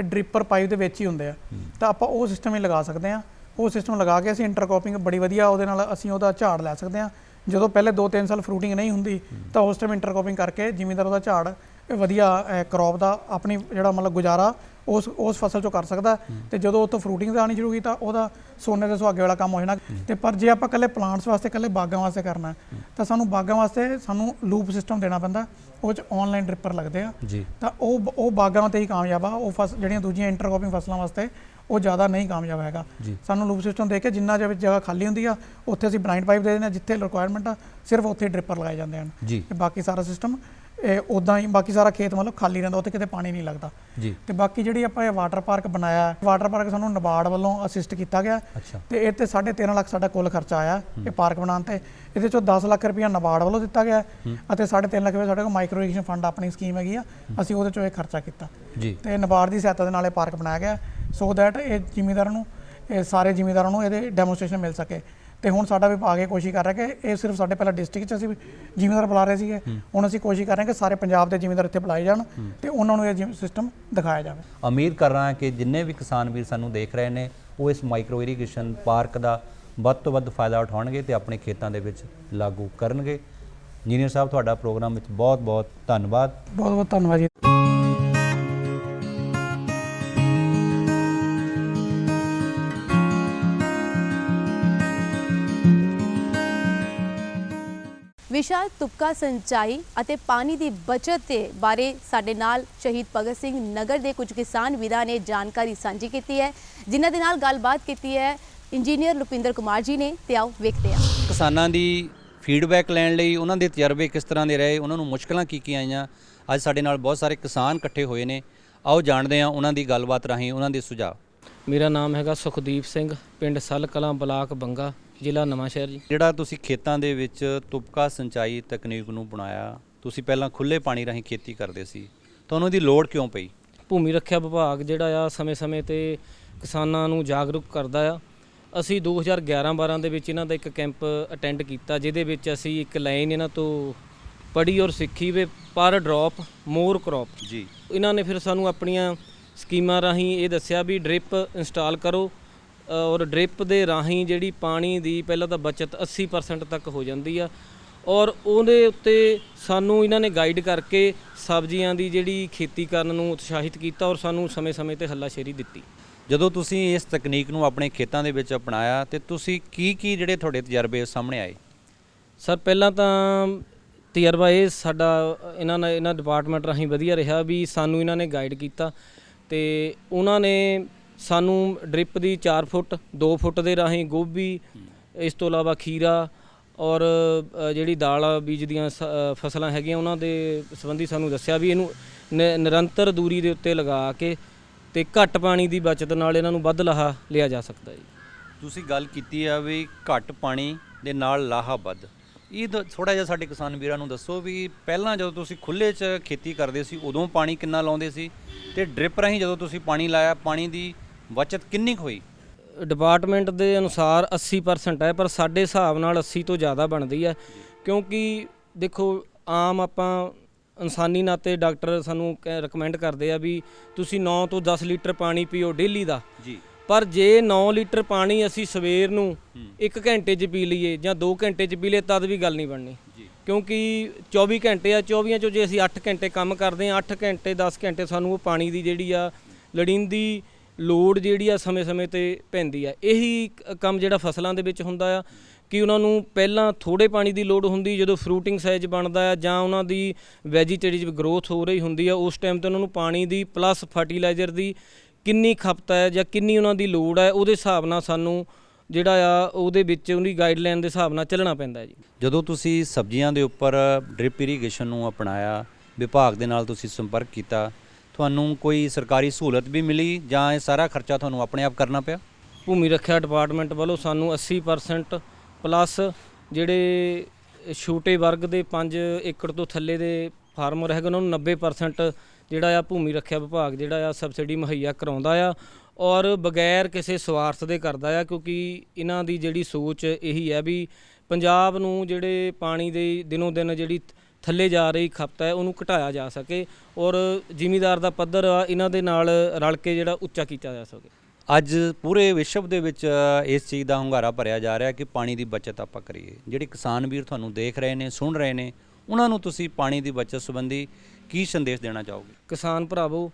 Speaker 4: ਡ੍ਰਿਪਰ ਪਾਈਪ ਦੇ ਵਿੱਚ ਹੀ ਹੁੰਦੇ ਆ। ਤਾਂ ਆਪਾਂ ਉਹ ਸਿਸਟਮ ਹੀ ਲਗਾ ਸਕਦੇ ਆ। ਉਹ ਸਿਸਟਮ ਲਗਾ ਕੇ ਅਸੀਂ ਇੰਟਰਕ੍ਰੋਪਿੰਗ ਬੜੀ ਵਧੀਆ ਉਹਦੇ ਨਾਲ ਅਸੀਂ ਉਹਦਾ ਝਾੜ ਲੈ ਸਕਦੇ ਆ। ਜਦੋਂ ਪਹਿਲੇ 2-3 ਸਾਲ ਫਰੂਟਿੰਗ ਨਹੀਂ ਹੁੰਦੀ ਤਾਂ ਉਸ ਟਾਈਮ ਇੰਟਰਕ੍ਰੋਪਿੰਗ ਕਰਕੇ ਜ਼ਿਮੀਂਦਾਰ ਉਹਦਾ ਝਾੜ ਵਧੀਆ ਕ੍ਰੌਪ ਦਾ ਆਪਣੀ ਜਿਹੜਾ ਮਤਲਬ ਗੁਜ਼ਾਰਾ ਉਸ ਉਸ ਫਸਲ ਚੋਂ ਕਰ ਸਕਦਾ। ਤੇ ਜਦੋਂ ਉੱਥੋਂ ਫਰੂਟਿੰਗ ਆਣੀ ਸ਼ੁਰੂ ਕੀਤੀ ਤਾਂ ਉਹਦਾ ਸੋਨੇ ਦੇ ਸੁਹਾਗੇ ਵਾਲਾ ਕੰਮ ਹੋ ਜਾਣਾ। ਤੇ ਪਰ ਜੇ ਆਪਾਂ ਇਕੱਲੇ ਪਲਾਂਟਸ ਵਾਸਤੇ ਇਕੱਲੇ ਬਾਗਾਂ ਵਾਸਤੇ ਕਰਨਾ ਤਾਂ ਸਾਨੂੰ ਬਾਗਾਂ ਵਾਸਤੇ ਸਾਨੂੰ ਲੂਪ ਸਿਸਟਮ ਦੇਣਾ ਪੈਂਦਾ। ਉਹ ਚ ਆਨਲਾਈਨ ਡ੍ਰਿਪਰ ਲੱਗਦੇ ਆ। ਤਾਂ ਉਹ ਉਹ ਬਾਗਾਂ ਤੇ ਹੀ ਕਾਮਯਾਬ ਆ। ਉਹ ਫਸ ਜਿਹੜੀਆਂ ਦੂਜੀਆਂ ਇੰਟਰਕ੍ਰੋਪਿੰਗ ਫਸਲਾਂ ਵਾਸਤੇ ਉਹ ਜ਼ਿਆਦਾ ਨਹੀਂ ਕਾਮਯਾਬ ਹੈਗਾ। ਸਾਨੂੰ ਲੂਪ ਸਿਸਟਮ ਦੇ ਕੇ ਜਿੰਨਾ ਜਿਹਾ ਜਗ੍ਹਾ ਖਾਲੀ ਹੁੰਦੀ ਆ ਉੱਥੇ ਅਸੀਂ ਬਲਾਈਂਡ ਪਾਈਪ ਦੇ ਦਿੰਦੇ ਆ ਜਿੱਥੇ ਰਿਕੁਆਇਰਮੈਂਟ ਆ ਸਿਰਫ ਉੱਥੇ ਡ੍ਰਿਪਰ ਲਗਾਏ ਜਾਂਦੇ ਹਨ। ਤੇ ਬਾਕੀ ਸਾਰਾ ਸਿਸਟਮ ਇਹ ਉਦਾਂ ਹੀ ਬਾਕੀ ਸਾਰਾ ਖੇਤ ਮਤਲਬ ਖਾਲੀ ਰਹਿੰਦਾ ਉੱਥੇ ਕਿਤੇ ਪਾਣੀ ਨਹੀਂ ਲੱਗਦਾ।
Speaker 3: ਜੀ।
Speaker 4: ਤੇ ਬਾਕੀ ਜਿਹੜੀ ਆਪਾਂ ਇਹ ਵਾਟਰ ਪਾਰਕ ਬਣਾਇਆ ਵਾਟਰ ਪਾਰਕ ਸਾਨੂੰ ਨਬਾਰਡ ਵੱਲੋਂ ਅਸਿਸਟ ਕੀਤਾ ਗਿਆ। ਤੇ ਇਹ ਤੇ 13.5 ਲੱਖ ਸਾਡਾ ਕੁੱਲ ਖਰਚਾ ਆਇਆ ਇਹ ਪਾਰਕ ਬਣਾਉਣ ਤੇ। ਇਹਦੇ ਚੋਂ 10 ਲੱਖ ਰੁਪਇਆ ਨਬਾਰਡ ਵੱਲੋਂ ਦਿੱਤਾ ਗਿਆ ਅਤੇ 3.5 ਲੱਖ ਰੁਪਏ ਸਾਡੇ ਕੋਲ ਮਾਈਕਰੋ ਇਰੀਗੇਸ਼ਨ ਫੰਡ ਆਪਣੀ ਸਕੀਮ ਹੈਗੀ ਆ ਅਸੀਂ ਉਹਦੇ ਚੋਂ ਇਹ ਖਰਚਾ ਕੀਤਾ।
Speaker 3: ਜੀ।
Speaker 4: ਤੇ ਨਬਾਰਡ ਦੀ ਸਹਾਇਤਾ ਦੇ ਨਾਲ ਇਹ ਪਾਰਕ ਬਣਾਇਆ ਗਿਆ ਸੋ ਦੈਟ ਇਹ ਜ਼ਿਮੀਂਦਾਰਾਂ ਨੂੰ ਇਹ ਸਾਰੇ ਜ਼ਿਮੀਂਦਾਰਾਂ ਨੂੰ ਇਹਦੇ ਡੈਮੋਸਟ੍ਰੇਸ਼ਨ ਮਿਲ ਸਕੇ। ਤੇ ਹੁਣ ਸਾਡਾ ਵਿਭਾਗ ਇਹ ਕੋਸ਼ਿਸ਼ ਕਰ ਰਿਹਾ ਕਿ ਇਹ ਸਿਰਫ ਸਾਡੇ ਪਹਿਲਾਂ ਡਿਸਟ੍ਰਿਕਟ 'ਚ ਅਸੀਂ ਜ਼ਿਮੀਂਦਾਰ ਬੁਲਾ ਰਹੇ ਸੀਗੇ। ਹੁਣ ਅਸੀਂ ਕੋਸ਼ਿਸ਼ ਕਰ ਰਹੇ ਹਾਂ ਕਿ ਸਾਰੇ ਪੰਜਾਬ ਦੇ ਜ਼ਿਮੀਂਦਾਰ ਇੱਥੇ ਬੁਲਾਏ ਜਾਣ ਤੇ ਉਹਨਾਂ ਨੂੰ ਇਹ ਸਿਸਟਮ ਦਿਖਾਇਆ ਜਾਵੇ।
Speaker 3: ਉਮੀਦ ਕਰ ਰਹਾ ਹਾਂ ਕਿ ਜਿੰਨੇ ਵੀ ਕਿਸਾਨ ਵੀਰ ਸਾਨੂੰ ਦੇਖ ਰਹੇ ਨੇ ਉਹ ਇਸ ਮਾਈਕਰੋ ਇਰੀਗੇਸ਼ਨ ਪਾਰਕ ਦਾ ਵੱਧ ਤੋਂ ਵੱਧ ਫਾਇਦਾ ਉਠਾਉਣਗੇ ਤੇ ਆਪਣੇ ਖੇਤਾਂ ਦੇ ਵਿੱਚ ਲਾਗੂ ਕਰਨਗੇ। ਇੰਜੀਨੀਅਰ ਸਾਹਿਬ ਤੁਹਾਡਾ ਪ੍ਰੋਗਰਾਮ ਵਿੱਚ ਬਹੁਤ ਬਹੁਤ ਧੰਨਵਾਦ।
Speaker 4: ਬਹੁਤ ਬਹੁਤ ਧੰਨਵਾਦ ਜੀ।
Speaker 1: ਵਿਸ਼ਾ ਤੁਪਕਾ ਸਿੰਚਾਈ ਅਤੇ ਪਾਣੀ ਦੀ ਬਚਤ ਦੇ ਬਾਰੇ ਸਾਡੇ ਨਾਲ ਸ਼ਹੀਦ ਭਗਤ ਸਿੰਘ ਨਗਰ ਦੇ ਕੁਝ ਕਿਸਾਨ ਵੀਰਾਂ ਨੇ ਜਾਣਕਾਰੀ ਸਾਂਝੀ ਕੀਤੀ ਹੈ ਜਿਨ੍ਹਾਂ ਦੇ ਨਾਲ ਗੱਲਬਾਤ ਕੀਤੀ ਹੈ। ਇੰਜੀਨੀਅਰ ਲੁਪਿੰਦਰ ਕੁਮਾਰ ਜੀ ਨੇ ਤੇ ਆਓ ਵੇਖਦੇ ਹਾਂ।
Speaker 3: ਕਿਸਾਨਾਂ ਦੀ ਫੀਡਬੈਕ ਲੈਣ ਲਈ ਉਹਨਾਂ ਦੇ ਤਜਰਬੇ ਕਿਸ ਤਰ੍ਹਾਂ ਦੇ ਰਹੇ ਉਹਨਾਂ ਨੂੰ ਮੁਸ਼ਕਲਾਂ ਕੀ ਕੀ ਆਈਆਂ ਅੱਜ ਸਾਡੇ ਨਾਲ ਬਹੁਤ ਸਾਰੇ ਕਿਸਾਨ ਇਕੱਠੇ ਹੋਏ ਨੇ। ਆਓ ਜਾਣਦੇ ਹਾਂ ਉਹਨਾਂ ਦੀ ਗੱਲਬਾਤ ਰਾਹੀਂ ਉਹਨਾਂ ਦੇ ਸੁਝਾਅ।
Speaker 5: ਮੇਰਾ ਨਾਮ ਹੈਗਾ ਸੁਖਦੀਪ ਸਿੰਘ ਪਿੰਡ ਸੱਲ ਕਲਾਂ ਬਲਾਕ ਬੰਗਾ। ਜ਼ਿਲ੍ਹਾ ਨਵਾਂਸ਼ਹਿਰ ਜੀ।
Speaker 3: ਜਿਹੜਾ ਤੁਸੀਂ ਖੇਤਾਂ ਦੇ ਵਿੱਚ ਤੁਪਕਾ ਸਿੰਚਾਈ ਤਕਨੀਕ ਨੂੰ ਬਣਾਇਆ ਤੁਸੀਂ ਪਹਿਲਾਂ ਖੁੱਲੇ ਪਾਣੀ ਰਾਹੀਂ ਖੇਤੀ ਕਰਦੇ ਸੀ ਤੁਹਾਨੂੰ ਇਹਦੀ ਲੋੜ ਕਿਉਂ ਪਈ?
Speaker 5: ਭੂਮੀ ਰੱਖਿਆ ਵਿਭਾਗ ਜਿਹੜਾ ਆ ਸਮੇਂ-ਸਮੇਂ ਤੇ ਕਿਸਾਨਾਂ ਨੂੰ ਜਾਗਰੂਕ ਕਰਦਾ ਆ। ਅਸੀਂ 2011-12 ਦੇ ਵਿੱਚ ਇਹਨਾਂ ਦਾ ਇੱਕ ਕੈਂਪ ਅਟੈਂਡ ਕੀਤਾ ਜਿਹਦੇ ਵਿੱਚ ਅਸੀਂ ਇੱਕ ਲਾਈਨ ਇਹਨਾਂ ਤੋਂ ਪੜ੍ਹੀ ਔਰ ਸਿੱਖੀ ਵੀ ਪਰ ਡ੍ਰੌਪ ਮੋਰ ਕ੍ਰੌਪ।
Speaker 3: ਜੀ।
Speaker 5: ਇਹਨਾਂ ਨੇ ਫਿਰ ਸਾਨੂੰ ਆਪਣੀਆਂ ਸਕੀਮਾਂ ਰਾਹੀਂ ਇਹ ਦੱਸਿਆ ਵੀ ਡ੍ਰਿਪ ਇੰਸਟਾਲ ਕਰੋ ਔਰ ਡ੍ਰਿਪ ਦੇ ਰਾਹੀਂ ਜਿਹੜੀ ਪਾਣੀ ਦੀ ਪਹਿਲਾਂ ਤਾਂ ਬਚਤ 80% ਤੱਕ ਹੋ ਜਾਂਦੀ ਆ। ਔਰ ਉਹਦੇ ਉੱਤੇ ਸਾਨੂੰ ਇਹਨਾਂ ਨੇ ਗਾਈਡ ਕਰਕੇ ਸਬਜ਼ੀਆਂ ਦੀ ਜਿਹੜੀ ਖੇਤੀ ਕਰਨ ਨੂੰ ਉਤਸ਼ਾਹਿਤ ਕੀਤਾ ਔਰ ਸਾਨੂੰ ਸਮੇਂ-ਸਮੇਂ ਤੇ ਹੱਲਾਸ਼ੇਰੀ ਦਿੱਤੀ।
Speaker 3: ਜਦੋਂ ਤੁਸੀਂ ਇਸ ਤਕਨੀਕ ਨੂੰ ਆਪਣੇ ਖੇਤਾਂ ਦੇ ਵਿੱਚ ਅਪਣਾਇਆ ਤੇ ਤੁਸੀਂ ਕੀ ਕੀ ਜਿਹੜੇ ਤੁਹਾਡੇ ਤਜਰਬੇ ਸਾਹਮਣੇ ਆਏ?
Speaker 5: ਸਰ ਪਹਿਲਾਂ ਤਾਂ ਤਜਰਬਾ ਇਹ ਸਾਡਾ ਇਹਨਾਂ ਨੇ ਇਹਨਾਂ ਡਿਪਾਰਟਮੈਂਟ ਰਾਹੀਂ ਵਧੀਆ ਰਿਹਾ ਵੀ ਸਾਨੂੰ ਇਹਨਾਂ ਨੇ ਗਾਈਡ ਕੀਤਾ ਤੇ ਉਹਨਾਂ ਨੇ ਸਾਨੂੰ ਡ੍ਰਿਪ ਦੀ 4 ਫੁੱਟ 2 ਫੁੱਟ ਦੇ ਰਾਹੀਂ ਗੋਭੀ, ਇਸ ਤੋਂ ਇਲਾਵਾ ਖੀਰਾ ਔਰ ਜਿਹੜੀ ਦਾਲ ਬੀਜ ਦੀਆਂ ਸ- ਫਸਲਾਂ ਹੈਗੀਆਂ, ਉਹਨਾਂ ਦੇ ਸੰਬੰਧੀ ਸਾਨੂੰ ਦੱਸਿਆ ਵੀ ਇਹਨੂੰ ਨ- ਨਿਰੰਤਰ ਦੂਰੀ ਦੇ ਉੱਤੇ ਲਗਾ ਕੇ ਤੇ ਘੱਟ ਪਾਣੀ ਦੀ ਬਚਤ ਨਾਲ ਇਹਨਾਂ ਨੂੰ ਵੱਧ ਲਾਹਾ ਲਿਆ ਜਾ ਸਕਦਾ ਜੀ।
Speaker 3: ਤੁਸੀਂ ਗੱਲ ਕੀਤੀ ਆ ਵੀ ਘੱਟ ਪਾਣੀ ਦੇ ਨਾਲ ਲਾਹਾ ਵੱਧ। ਇਹ ਥੋੜਾ ਜਿਹਾ ਸਾਡੇ ਕਿਸਾਨ ਵੀਰਾਂ ਨੂੰ ਦੱਸੋ ਵੀ ਪਹਿਲਾਂ ਜਦੋਂ ਤੁਸੀਂ ਖੁੱਲੇ 'ਚ ਖੇਤੀ ਕਰਦੇ ਸੀ, ਉਦੋਂ ਪਾਣੀ ਕਿੰਨਾ ਲਾਉਂਦੇ ਸੀ? ਤੇ ਡ੍ਰਿਪ ਰਾਹੀਂ ਜਦੋਂ ਤੁਸੀਂ ਪਾਣੀ ਲਾਇਆ, ਪਾਣੀ ਦੀ ਬਚਤ ਕਿੰਨੀ ਕੁ ਹੋਈ?
Speaker 5: ਡਿਪਾਰਟਮੈਂਟ ਦੇ ਅਨੁਸਾਰ 80% ਹੈ ਪਰ ਸਾਡੇ ਹਿਸਾਬ ਨਾਲ 80 ਤੋਂ ਜ਼ਿਆਦਾ ਬਣਦੀ ਹੈ। ਕਿਉਂਕਿ ਦੇਖੋ ਆਮ ਆਪਾਂ ਇਨਸਾਨੀ ਨਾਤੇ ਡਾਕਟਰ ਸਾਨੂੰ ਰეკਮੈਂਡ ਕਰਦੇ ਆ ਵੀ ਤੁਸੀਂ 9 ਤੋਂ 10 ਲੀਟਰ ਪਾਣੀ ਪੀਓ ਡੇਲੀ ਦਾ।
Speaker 3: ਜੀ।
Speaker 5: ਪਰ ਜੇ 9 ਲੀਟਰ ਪਾਣੀ ਅਸੀਂ ਸਵੇਰ ਨੂੰ 1 ਘੰਟੇ 'ਚ ਪੀ ਲਈਏ ਜਾਂ 2 ਘੰਟੇ 'ਚ ਪੀ ਲਈਏ ਤਦ ਵੀ ਗੱਲ ਨਹੀਂ ਬਣਨੀ। ਕਿਉਂਕਿ 24 ਘੰਟੇ ਆ 24 ਚੋਂ ਜੇ ਅਸੀਂ 8 ਘੰਟੇ ਕੰਮ ਕਰਦੇ ਆ 8 ਘੰਟੇ 10 ਘੰਟੇ ਸਾਨੂੰ ਉਹ ਪਾਣੀ ਦੀ ਜਿਹੜੀ ਆ ਲੜਿੰਦੀ ਲੋੜ ਜਿਹੜੀ ਆ ਸਮੇਂ-ਸਮੇਂ ਤੇ ਪੈਂਦੀ ਆ। ਇਹੀ ਕੰਮ ਜਿਹੜਾ ਫਸਲਾਂ ਦੇ ਵਿੱਚ ਹੁੰਦਾ ਆ ਕਿ ਉਹਨਾਂ ਨੂੰ ਪਹਿਲਾਂ ਥੋੜੇ ਪਾਣੀ ਦੀ ਲੋੜ ਹੁੰਦੀ, ਜਦੋਂ ਫਰੂਟਿੰਗ ਸਾਈਜ਼ ਬਣਦਾ ਆ ਜਾਂ ਉਹਨਾਂ ਦੀ ਵੈਜੀਟੇਟਿਵ ਗਰੋਥ ਹੋ ਰਹੀ ਹੁੰਦੀ ਆ, ਉਸ ਟਾਈਮ ਤੇ ਉਹਨਾਂ ਨੂੰ ਪਾਣੀ ਦੀ ਪਲੱਸ ਫਰਟੀਲਾਈਜ਼ਰ ਦੀ ਕਿੰਨੀ ਖਪਤ ਹੈ ਜਾਂ ਕਿੰਨੀ ਉਹਨਾਂ ਦੀ ਲੋੜ ਹੈ ਉਹਦੇ ਹਿਸਾਬ ਨਾਲ ਸਾਨੂੰ ਜਿਹੜਾ ਆ, ਉਹਦੇ ਵਿੱਚ ਉਹਦੀ ਗਾਈਡਲਾਈਨ ਦੇ ਹਿਸਾਬ ਨਾਲ ਚੱਲਣਾ ਪੈਂਦਾ ਜੀ।
Speaker 3: ਜਦੋਂ ਤੁਸੀਂ ਸਬਜ਼ੀਆਂ ਦੇ ਉੱਪਰ ਡ੍ਰਿਪ ਇਰੀਗੇਸ਼ਨ ਨੂੰ ਅਪਣਾਇਆ, ਵਿਭਾਗ ਦੇ ਨਾਲ ਤੁਸੀਂ ਸੰਪਰਕ ਕੀਤਾ ਤੁਹਾਨੂੰ ਕੋਈ ਸਰਕਾਰੀ ਸਹੂਲਤ ਵੀ ਮਿਲੀ ਜਾਂ ਇਹ ਸਾਰਾ ਖਰਚਾ ਤੁਹਾਨੂੰ ਆਪਣੇ ਆਪ ਕਰਨਾ ਪਿਆ?
Speaker 5: ਭੂਮੀ ਰੱਖਿਆ ਡਿਪਾਰਟਮੈਂਟ ਵੱਲੋਂ ਸਾਨੂੰ 80% ਪਲੱਸ ਜਿਹੜੇ ਛੋਟੇ ਵਰਗ ਦੇ 5 ਏਕੜ ਤੋਂ ਥੱਲੇ ਦੇ ਫਾਰਮਰ ਹੈਗੇ ਉਹਨਾਂ ਨੂੰ 90% ਜਿਹੜਾ ਆ ਭੂਮੀ ਰੱਖਿਆ ਵਿਭਾਗ ਜਿਹੜਾ ਆ ਸਬਸਿਡੀ ਮੁਹੱਈਆ ਕਰਾਉਂਦਾ ਆ ਔਰ ਬਗੈਰ ਕਿਸੇ ਸਵਾਰਥ ਦੇ ਕਰਦਾ ਆ, ਕਿਉਂਕਿ ਇਹਨਾਂ ਦੀ ਜਿਹੜੀ ਸੋਚ ਇਹੀ ਹੈ ਵੀ ਪੰਜਾਬ ਨੂੰ ਜਿਹੜੇ ਪਾਣੀ ਦੇ ਦਿਨੋਂ ਦਿਨ ਜਿਹੜੀ ਥੱਲੇ ਜਾ ਰਹੀ ਖਪਤ ਹੈ ਉਹਨੂੰ ਘਟਾਇਆ ਜਾ ਸਕੇ ਔਰ ਜ਼ਿਮੀਦਾਰ ਦਾ ਪੱਧਰ ਆ ਇਹਨਾਂ ਦੇ ਨਾਲ ਰਲ ਕੇ ਜਿਹੜਾ ਉੱਚਾ ਕੀਤਾ ਜਾ ਸਕੇ।
Speaker 3: ਅੱਜ ਪੂਰੇ ਵਿਸ਼ਵ ਦੇ ਵਿੱਚ ਇਸ ਚੀਜ਼ ਦਾ ਹੁੰਗਾਰਾ ਭਰਿਆ ਜਾ ਰਿਹਾ ਕਿ ਪਾਣੀ ਦੀ ਬਚਤ ਆਪਾਂ ਕਰੀਏ। ਜਿਹੜੇ ਕਿਸਾਨ ਵੀਰ ਤੁਹਾਨੂੰ ਦੇਖ ਰਹੇ ਨੇ ਸੁਣ ਰਹੇ ਨੇ ਉਹਨਾਂ ਨੂੰ ਤੁਸੀਂ ਪਾਣੀ ਦੀ ਬਚਤ ਸੰਬੰਧੀ ਕੀ ਸੰਦੇਸ਼ ਦੇਣਾ ਚਾਹੋਗੇ?
Speaker 5: ਕਿਸਾਨ ਭਰਾਵੋ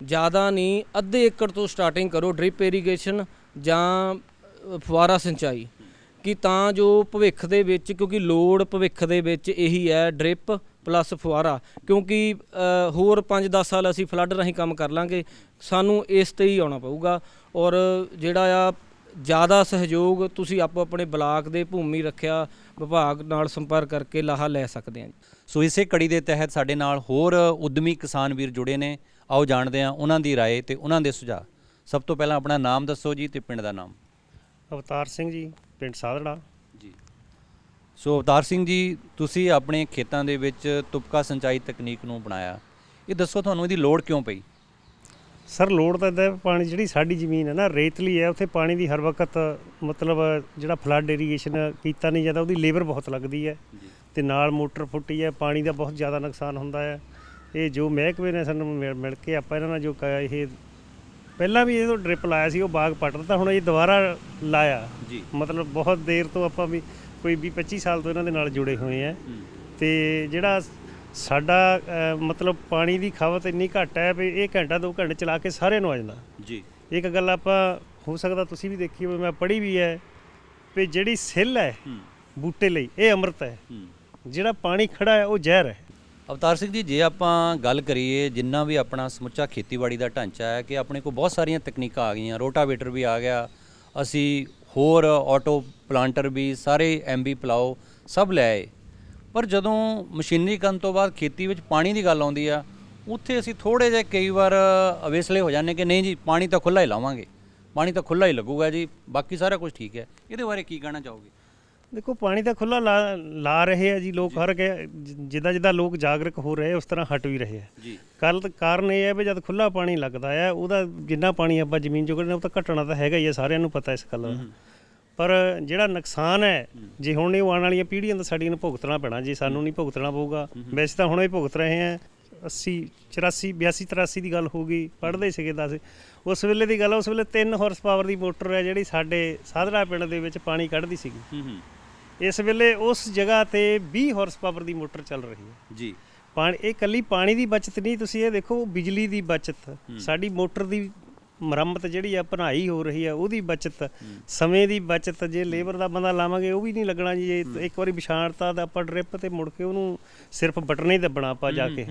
Speaker 5: ਜ਼ਿਆਦਾ ਨਹੀਂ ਅੱਧੇ ਏਕੜ ਤੋਂ ਸਟਾਰਟਿੰਗ ਕਰੋ ਡ੍ਰਿਪ ਇਰੀਗੇਸ਼ਨ ਜਾਂ ਫੁਆਰਾ ਸਿੰਚਾਈ। ਕਿ ਤਾਂ ਜੋ ਭਵਿੱਖ ਦੇ ਵਿੱਚ ਕਿਉਂਕਿ ਲੋੜ ਭਵਿੱਖ ਦੇ ਵਿੱਚ ਇਹੀ ਹੈ ਡ੍ਰਿਪ ਪਲੱਸ ਫੁਆਰਾ ਕਿਉਂਕਿ ਅ, ਹੋਰ 5-10 ਸਾਲ ਅਸੀਂ ਫਲੱਡ ਰਾਹੀਂ ਕੰਮ ਕਰ ਲਾਂਗੇ ਸਾਨੂੰ ਇਸ ਤੇ ਹੀ ਆਉਣਾ ਪਊਗਾ ਔਰ ਜਿਹੜਾ ਆ ਜ਼ਿਆਦਾ ਸਹਿਯੋਗ ਤੁਸੀਂ ਆਪੋ ਆਪਣੇ ਬਲਾਕ ਦੇ ਭੂਮੀ ਰੱਖਿਆ ਵਿਭਾਗ ਨਾਲ ਸੰਪਰਕ ਕਰਕੇ ਲਾਹਾ ਲੈ ਸਕਦੇ ਹਾਂ
Speaker 3: ਸੋ ਇਸੇ ਕੜੀ ਦੇ ਤਹਿਤ ਸਾਡੇ ਨਾਲ ਹੋਰ ਉਦਮੀ ਕਿਸਾਨ ਵੀਰ ਜੁੜੇ ਨੇ ਆਓ ਜਾਣਦੇ ਹਾਂ ਉਹਨਾਂ ਦੀ رائے ਤੇ ਉਹਨਾਂ ਦੇ ਸੁਝਾਅ ਸਭ ਤੋਂ ਪਹਿਲਾਂ ਆਪਣਾ ਨਾਮ ਦੱਸੋ ਜੀ ਤੇ ਪਿੰਡ ਦਾ ਨਾਮ
Speaker 6: ਅਵਤਾਰ ਸਿੰਘ ਜੀ ਪਿੰਡ ਸਾਧੜਾ।
Speaker 3: ਜੀ। ਸੋ ਅਵਤਾਰ ਸਿੰਘ ਜੀ ਤੁਸੀਂ ਆਪਣੇ ਖੇਤਾਂ ਦੇ ਵਿੱਚ ਤੁਪਕਾ ਸਿੰਚਾਈ ਤਕਨੀਕ ਨੂੰ ਬਣਾਇਆ ਇਹ ਦੱਸੋ ਤੁਹਾਨੂੰ ਇਹਦੀ ਲੋੜ ਕਿਉਂ ਪਈ?
Speaker 6: ਸਰ ਲੋੜ ਤਾਂ ਇਦਾਂ ਪਾਣੀ ਜਿਹੜੀ ਸਾਡੀ ਜ਼ਮੀਨ ਹੈ ਨਾ ਰੇਤਲੀ ਹੈ ਉੱਥੇ ਪਾਣੀ ਦੀ ਹਰ ਵਕਤ ਮਤਲਬ ਜਿਹੜਾ ਫਲੱਡ ਇਰੀਗੇਸ਼ਨ ਕੀਤਾ ਨਹੀਂ ਜਾਂਦਾ ਉਹਦੀ ਲੇਬਰ ਬਹੁਤ ਲੱਗਦੀ ਹੈ। ਤੇ ਨਾਲ ਮੋਟਰ ਫੁੱਟੀ ਹੈ ਪਾਣੀ ਦਾ ਬਹੁਤ ਜ਼ਿਆਦਾ ਨੁਕਸਾਨ ਹੁੰਦਾ ਹੈ। ਇਹ ਜੋ ਮਹਿਕਮੇ ਨੇ ਸਾਨੂੰ ਮਿਲ- ਕੇ ਆਪਾਂ ਇਹਨਾਂ ਨਾਲ ਜੋ ਇਹ ਪਹਿਲਾਂ ਵੀ ਇਹ ਤੋਂ ਡ੍ਰਿਪ ਲਾਇਆ ਸੀ ਉਹ ਬਾਗ ਪੱਟ ਦਿੱਤਾ ਹੁਣ ਇਹ ਦੁਬਾਰਾ ਲਾਇਆ।
Speaker 3: ਜੀ।
Speaker 6: ਮਤਲਬ ਬਹੁਤ ਦੇਰ ਤੋਂ ਆਪਾਂ ਵੀ ਕੋਈ 20 25 ਸਾਲ ਤੋਂ ਇਹਨਾਂ ਦੇ ਨਾਲ ਜੁੜੇ ਹੋਏ ਆ। ਤੇ ਜਿਹੜਾ ਸਾਡਾ ਮਤਲਬ ਪਾਣੀ ਦੀ ਖਪਤ ਇੰਨੀ ਘੱਟ ਹੈ ਵੀ ਇਹ ਘੰਟਾ ਦੋ ਘੰਟੇ ਚਲਾ ਕੇ ਸਾਰਿਆਂ ਨੂੰ ਆ ਜਾਂਦਾ।
Speaker 3: ਜੀ।
Speaker 6: ਇੱਕ ਗੱਲ ਆਪਾਂ ਹੋ ਸਕਦਾ ਤੁਸੀਂ ਵੀ ਦੇਖੀ ਹੋਵੇ ਮੈਂ ਪੜ੍ਹੀ ਵੀ ਹੈ ਵੀ ਜਿਹੜੀ ਸਿੱਲ ਹੈ ਬੂਟੇ ਲਈ ਇਹ ਅੰਮ੍ਰਿਤ ਹੂੰ। ਜਿਹੜਾ ਪਾਣੀ ਖੜਾ ਹੈ ਉਹ ਜ਼ਹਿਰ ਹੈ।
Speaker 3: ਅਵਤਾਰ ਸਿੰਘ ਜੀ, ਜੇ ਆਪਾਂ ਗੱਲ ਕਰੀਏ ਜਿੰਨਾ ਵੀ ਆਪਣਾ ਸਮੁੱਚਾ ਖੇਤੀਬਾੜੀ ਦਾ ਢਾਂਚਾ ਹੈ ਕਿ ਆਪਣੇ ਕੋਲ ਬਹੁਤ ਸਾਰੀਆਂ ਤਕਨੀਕਾਂ ਆ ਗਈਆਂ, ਰੋਟਾਵੇਟਰ ਵੀ ਆ ਗਿਆ, ਅਸੀਂ ਹੋਰ ਆਟੋ ਪਲਾਂਟਰ ਵੀ ਸਾਰੇ ਐਮਬੀ ਪਲਾਓ ਸਭ ਲੈ ਆਏ। ਪਰ ਜਦੋਂ ਮਸ਼ੀਨੀਕਰਨ ਤੋਂ ਬਾਅਦ ਖੇਤੀ ਵਿੱਚ ਪਾਣੀ ਦੀ ਗੱਲ ਆਉਂਦੀ ਆ, ਉੱਥੇ ਅਸੀਂ ਥੋੜੇ ਜਿਹਾ ਕਈ ਵਾਰ ਅਵੇਸਲੇ ਹੋ ਜਾਂਦੇ ਕਿ ਨਹੀਂ ਜੀ, ਪਾਣੀ ਤਾਂ ਖੁੱਲਾ ਹੀ ਲਾਵਾਂਗੇ, ਪਾਣੀ ਤਾਂ ਖੁੱਲਾ ਹੀ ਲੱਗੂਗਾ ਜੀ, ਬਾਕੀ ਸਾਰਾ ਕੁਝ ਠੀਕ ਹੈ। ਇਹਦੇ ਬਾਰੇ ਕੀ ਕਹਿਣਾ ਚਾਹੋਗੇ?
Speaker 6: ਦੇਖੋ ਪਾਣੀ ਤਾਂ ਖੁੱਲਾ ਲਾ ਲਾ ਰਹੇ ਆ ਜੀ ਲੋਕ ਹਰ ਕੇ ਜਿੱਦਾਂ ਜਿੱਦਾਂ ਲੋਕ ਜਾਗਰੂਕ ਹੋ ਰਹੇ ਉਸ ਤਰ੍ਹਾਂ ਹਟ ਵੀ ਰਹੇ ਆ।
Speaker 3: ਜੀ।
Speaker 6: ਕੱਲ ਕਾਰਨ ਇਹ ਹੈ ਵੀ ਜਦ ਖੁੱਲਾ ਪਾਣੀ ਲੱਗਦਾ ਹੈ ਉਹਦਾ ਜਿੰਨਾ ਪਾਣੀ ਆਪਾਂ ਜ਼ਮੀਨ ਚੋਂ ਕੱਢਣਾ ਉਹ ਤਾਂ ਘਟਣਾ ਤਾਂ ਹੈਗਾ ਹੀ ਹੈ ਸਾਰਿਆਂ ਨੂੰ ਪਤਾ ਇਸ ਗੱਲ ਦਾ। ਪਰ ਜਿਹੜਾ ਨੁਕਸਾਨ ਹੈ ਜੇ ਹੁਣ ਇਹ ਆਉਣ ਵਾਲੀਆਂ ਪੀੜ੍ਹੀਆਂ ਦਾ ਸਾਡੀਆਂ ਨੂੰ ਭੁਗਤਣਾ ਪੈਣਾ ਜੇ ਸਾਨੂੰ ਨਹੀਂ ਭੁਗਤਣਾ ਪਊਗਾ। ਵੈਸੇ ਤਾਂ ਹੁਣ ਹੀ ਭੁਗਤ ਰਹੇ ਆ 80 84 82 83 ਦੀ ਗੱਲ ਹੋ ਗਈ ਪੜ੍ਹਦੇ ਸੀਗੇ ਦੱਸ। ਉਸ ਵੇਲੇ ਦੀ ਗੱਲ ਉਸ ਵੇਲੇ 3 ਹਾਰਸ ਪਾਵਰ ਦੀ ਮੋਟਰ ਹੈ ਜਿਹੜੀ ਸਾਡੇ ਸਾਧਰਾ ਪਿੰਡ ਦੇ ਵਿੱਚ ਪਾਣੀ ਕੱਢਦੀ ਸੀਗੀ।
Speaker 3: ਹੂੰ ਹੂੰ।
Speaker 6: ਇਸ ਵੇਲੇ ਉਸ ਜਗ੍ਹਾ ਤੇ 20 ਹਾਰਸ ਪਾਵਰ ਦੀ ਮੋਟਰ ਚੱਲ ਰਹੀ ਹੈ।
Speaker 3: ਜੀ।
Speaker 6: ਪਾਣੀ ਇਹ ਕੱਲੀ ਪਾਣੀ ਦੀ ਬਚਤ ਨਹੀਂ ਤੁਸੀਂ ਇਹ ਦੇਖੋ ਬਿਜਲੀ ਦੀ ਬਚਤ। ਸਾਡੀ ਮੋਟਰ ਦੀ ਮੁਰੰਮਤ ਜਿਹੜੀ ਆ ਭਨਾਈ ਹੋ ਰਹੀ ਆ ਉਹਦੀ ਬਚਤ। ਸਮੇਂ ਦੀ ਬਚਤ ਜੇ ਲੇਬਰ ਦਾ ਬੰਦਾ ਲਾਵਾਂਗੇ ਉਹ ਵੀ ਨਹੀਂ ਲੱਗਣਾ ਜੀ। ਇੱਕ ਵਾਰੀ ਵਿਛਾਣਤਾ ਤਾਂ ਆਪਾਂ ਡ੍ਰਿਪ ਤੇ ਮੁੜ ਕੇ ਉਹਨੂੰ ਸਿਰਫ ਬਟਨ ਹੀ ਦੱਬਣਾ ਆਪਾਂ ਜਾ ਕੇ।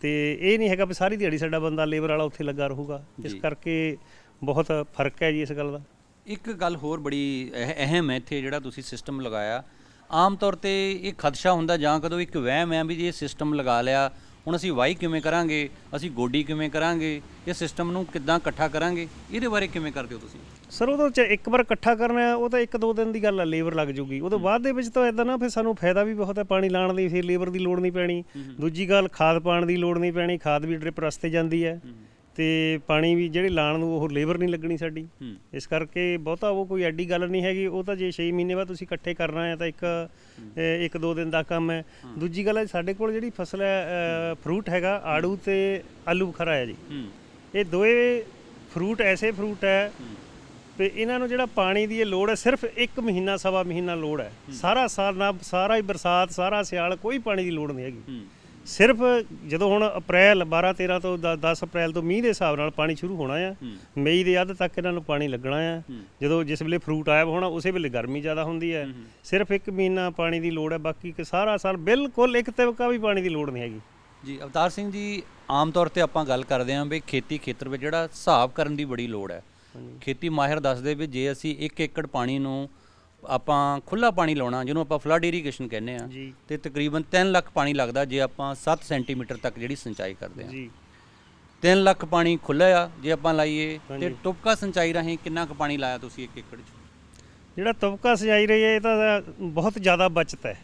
Speaker 6: ਤੇ ਇਹ ਨਹੀਂ ਹੈਗਾ ਵੀ ਸਾਰੀ ਦਿਹਾੜੀ ਸਾਡਾ ਬੰਦਾ ਲੇਬਰ ਵਾਲਾ ਉੱਥੇ ਲੱਗਾ ਰਹੂਗਾ। ਇਸ ਕਰਕੇ ਬਹੁਤ ਫ਼ਰਕ ਹੈ ਜੀ ਇਸ ਗੱਲ ਦਾ।
Speaker 3: ਇੱਕ ਗੱਲ ਹੋਰ ਬੜੀ ਅਹ- ਅਹਿਮ ਹੈ ਇੱਥੇ ਜਿਹੜਾ ਤੁਸੀਂ ਸਿਸਟਮ ਲਗਾਇਆ। ਆਮ ਤੌਰ ਤੇ ਇਹ ਖਦਸ਼ਾ ਹੁੰਦਾ ਜਾਂ ਕਦੋਂ ਇੱਕ ਵਹਿਮ ਹੈ ਵੀ ਜੇ ਇਹ ਸਿਸਟਮ ਲਗਾ ਲਿਆ ਹੁਣ ਅਸੀਂ ਵਾਈ ਕਿਵੇਂ ਕਰਾਂਗੇ ਅਸੀਂ ਗੋਡੀ ਕਿਵੇਂ ਕਰਾਂਗੇ ਇਹ ਸਿਸਟਮ ਨੂੰ ਕਿੱਦਾਂ ਇਕੱਠਾ ਕਰਾਂਗੇ ਇਹਦੇ ਬਾਰੇ ਕਿਵੇਂ ਕਰਦੇ ਹੋ ਤੁਸੀਂ?
Speaker 6: ਸਰ ਉਹ ਤਾਂ ਚ ਇੱਕ ਵਾਰ ਇਕੱਠਾ ਕਰਨਾ ਹੈ, ਉਹ ਤਾਂ ਇੱਕ ਦੋ ਦਿਨ ਦੀ ਗੱਲ ਹੈ ਲੇਬਰ ਲੱਗ ਜੂਗੀ। ਉਹਦੇ ਬਾਅਦ ਦੇ ਵਿੱਚ ਤਾਂ ਇਦਾਂ ਨਾ ਫਿਰ ਸਾਨੂੰ ਫਾਇਦਾ ਵੀ ਬਹੁਤ ਹੈ ਪਾਣੀ ਲਾਣ ਦੀ ਫਿਰ ਲੇਬਰ ਦੀ ਲੋੜ ਨਹੀਂ ਪੈਣੀ। ਦੂਜੀ ਗੱਲ ਖਾਦ ਪਾਣ ਦੀ ਲੋੜ ਨਹੀਂ ਪੈਣੀ ਖਾਦ ਵੀ ਡ੍ਰਿਪ ਰਸਤੇ ਜਾਂਦੀ ਹੈ। ਤੇ ਪਾਣੀ ਵੀ ਜਿਹੜੀ ਲਾਣ ਨੂੰ ਉਹ ਲੇਬਰ ਨਹੀਂ ਲੱਗਣੀ ਸਾਡੀ। ਇਸ ਕਰਕੇ ਬਹੁਤਾ ਉਹ ਕੋਈ ਐਡੀ ਗੱਲ ਨਹੀਂ ਹੈਗੀ। ਉਹ ਤਾਂ ਜੇ 6 ਮਹੀਨੇ ਬਾਅਦ ਤੁਸੀਂ ਇਕੱਠੇ ਕਰਨਾ ਹੈ ਤਾਂ ਇੱਕ ਇੱਕ ਦੋ ਦਿਨ ਦਾ ਕੰਮ ਹੈ। ਦੂਜੀ ਗੱਲ ਹੈ ਸਾਡੇ ਕੋਲ ਜਿਹੜੀ ਫਸਲ ਹੈ ਫਰੂਟ ਹੈਗਾ ਆੜੂ ਤੇ ਆਲੂ ਬੁਖਾਰਾ ਹੈ ਜੀ। ਇਹ ਦੋਏ ਫਰੂਟ ਐਸੇ ਫਰੂਟ ਹੈ ਤੇ ਇਹਨਾਂ ਨੂੰ ਜਿਹੜਾ ਪਾਣੀ ਦੀ ਇਹ ਲੋੜ ਹੈ ਸਿਰਫ 1 ਮਹੀਨਾ ਸਵਾ ਮਹੀਨਾ ਲੋੜ ਹੈ। ਸਾਰਾ ਸਾਲ ਨਾ ਸਾਰਾ ਹੀ ਬਰਸਾਤ ਸਾਰਾ ਸਿਆਲ ਕੋਈ ਪਾਣੀ ਦੀ ਲੋੜ ਨਹੀਂ ਹੈਗੀ। ਸਿਰਫ ਜਦੋਂ ਹੁਣ ਅਪ੍ਰੈਲ 12 13 ਤੋਂ 10 ਅਪ੍ਰੈਲ ਤੋਂ ਮੀਂਹ ਦੇ ਹਿਸਾਬ ਨਾਲ ਪਾਣੀ ਸ਼ੁਰੂ ਹੋਣਾ ਆ ਮਈ ਦੇ ਅੱਧ ਤੱਕ ਇਹਨਾਂ ਨੂੰ ਪਾਣੀ ਲੱਗਣਾ ਆ। ਜਦੋਂ ਜਿਸ ਵੇਲੇ ਫਰੂਟ ਆਇਆ ਹੋਣਾ ਉਸੇ ਵੇਲੇ ਗਰਮੀ ਜ਼ਿਆਦਾ ਹੁੰਦੀ ਹੈ ਸਿਰਫ 1 ਮਹੀਨਾ ਪਾਣੀ ਦੀ ਲੋੜ ਹੈ ਬਾਕੀ ਕਿ ਸਾਰਾ ਸਾਲ ਬਿਲਕੁਲ ਇੱਕ ਤਿਵਕਾ ਵੀ ਪਾਣੀ ਦੀ ਲੋੜ ਨਹੀਂ ਹੈਗੀ।
Speaker 3: ਜੀ ਅਵਤਾਰ ਸਿੰਘ ਜੀ ਆਮ ਤੌਰ ਤੇ ਆਪਾਂ ਗੱਲ ਕਰਦੇ ਹਾਂ ਵੀ ਖੇਤੀ ਖੇਤਰ ਵਿੱਚ ਜਿਹੜਾ ਹਿਸਾਬ ਕਰਨ ਦੀ ਬੜੀ ਲੋੜ ਹੈ। ਖੇਤੀ ਮਾਹਿਰ ਦੱਸਦੇ ਵੀ ਜੇ ਅਸੀਂ 1 ਏਕੜ ਪਾਣੀ ਨੂੰ ਆਪਾਂ ਖੁੱਲਾ ਪਾਣੀ ਲਾਉਣਾ ਜਿਹਨੂੰ ਆਪਾਂ ਫਲੱਡ ਇਰੀਗੇਸ਼ਨ ਕਹਿੰਦੇ ਆ
Speaker 6: ਜੀ।
Speaker 3: ਤੇ ਤਕਰੀਬਨ 3 ਲੱਖ ਪਾਣੀ ਲੱਗਦਾ ਜੇ ਆਪਾਂ 7 ਸੈਂਟੀਮੀਟਰ ਤੱਕ ਜਿਹੜੀ ਸਿੰਚਾਈ ਕਰਦੇ ਆ।
Speaker 6: ਜੀ।
Speaker 3: 3 ਲੱਖ ਪਾਣੀ ਖੁੱਲਾ ਆ ਜੇ ਆਪਾਂ ਲਾਈਏ ਤੇ ਟੁਪਕਾ ਸਿੰਚਾਈ ਰਾਹੀਂ ਕਿੰਨਾ ਕੁ ਪਾਣੀ ਲਾਇਆ ਤੁਸੀਂ 1 ਏਕੜ 'ਚ?
Speaker 6: ਜਿਹੜਾ ਤਬਕਾ ਸਜਾਈ ਰਹੀ ਹੈ ਇਹ ਤਾਂ ਬਹੁਤ ਜ਼ਿਆਦਾ ਬਚਤ ਹੈ।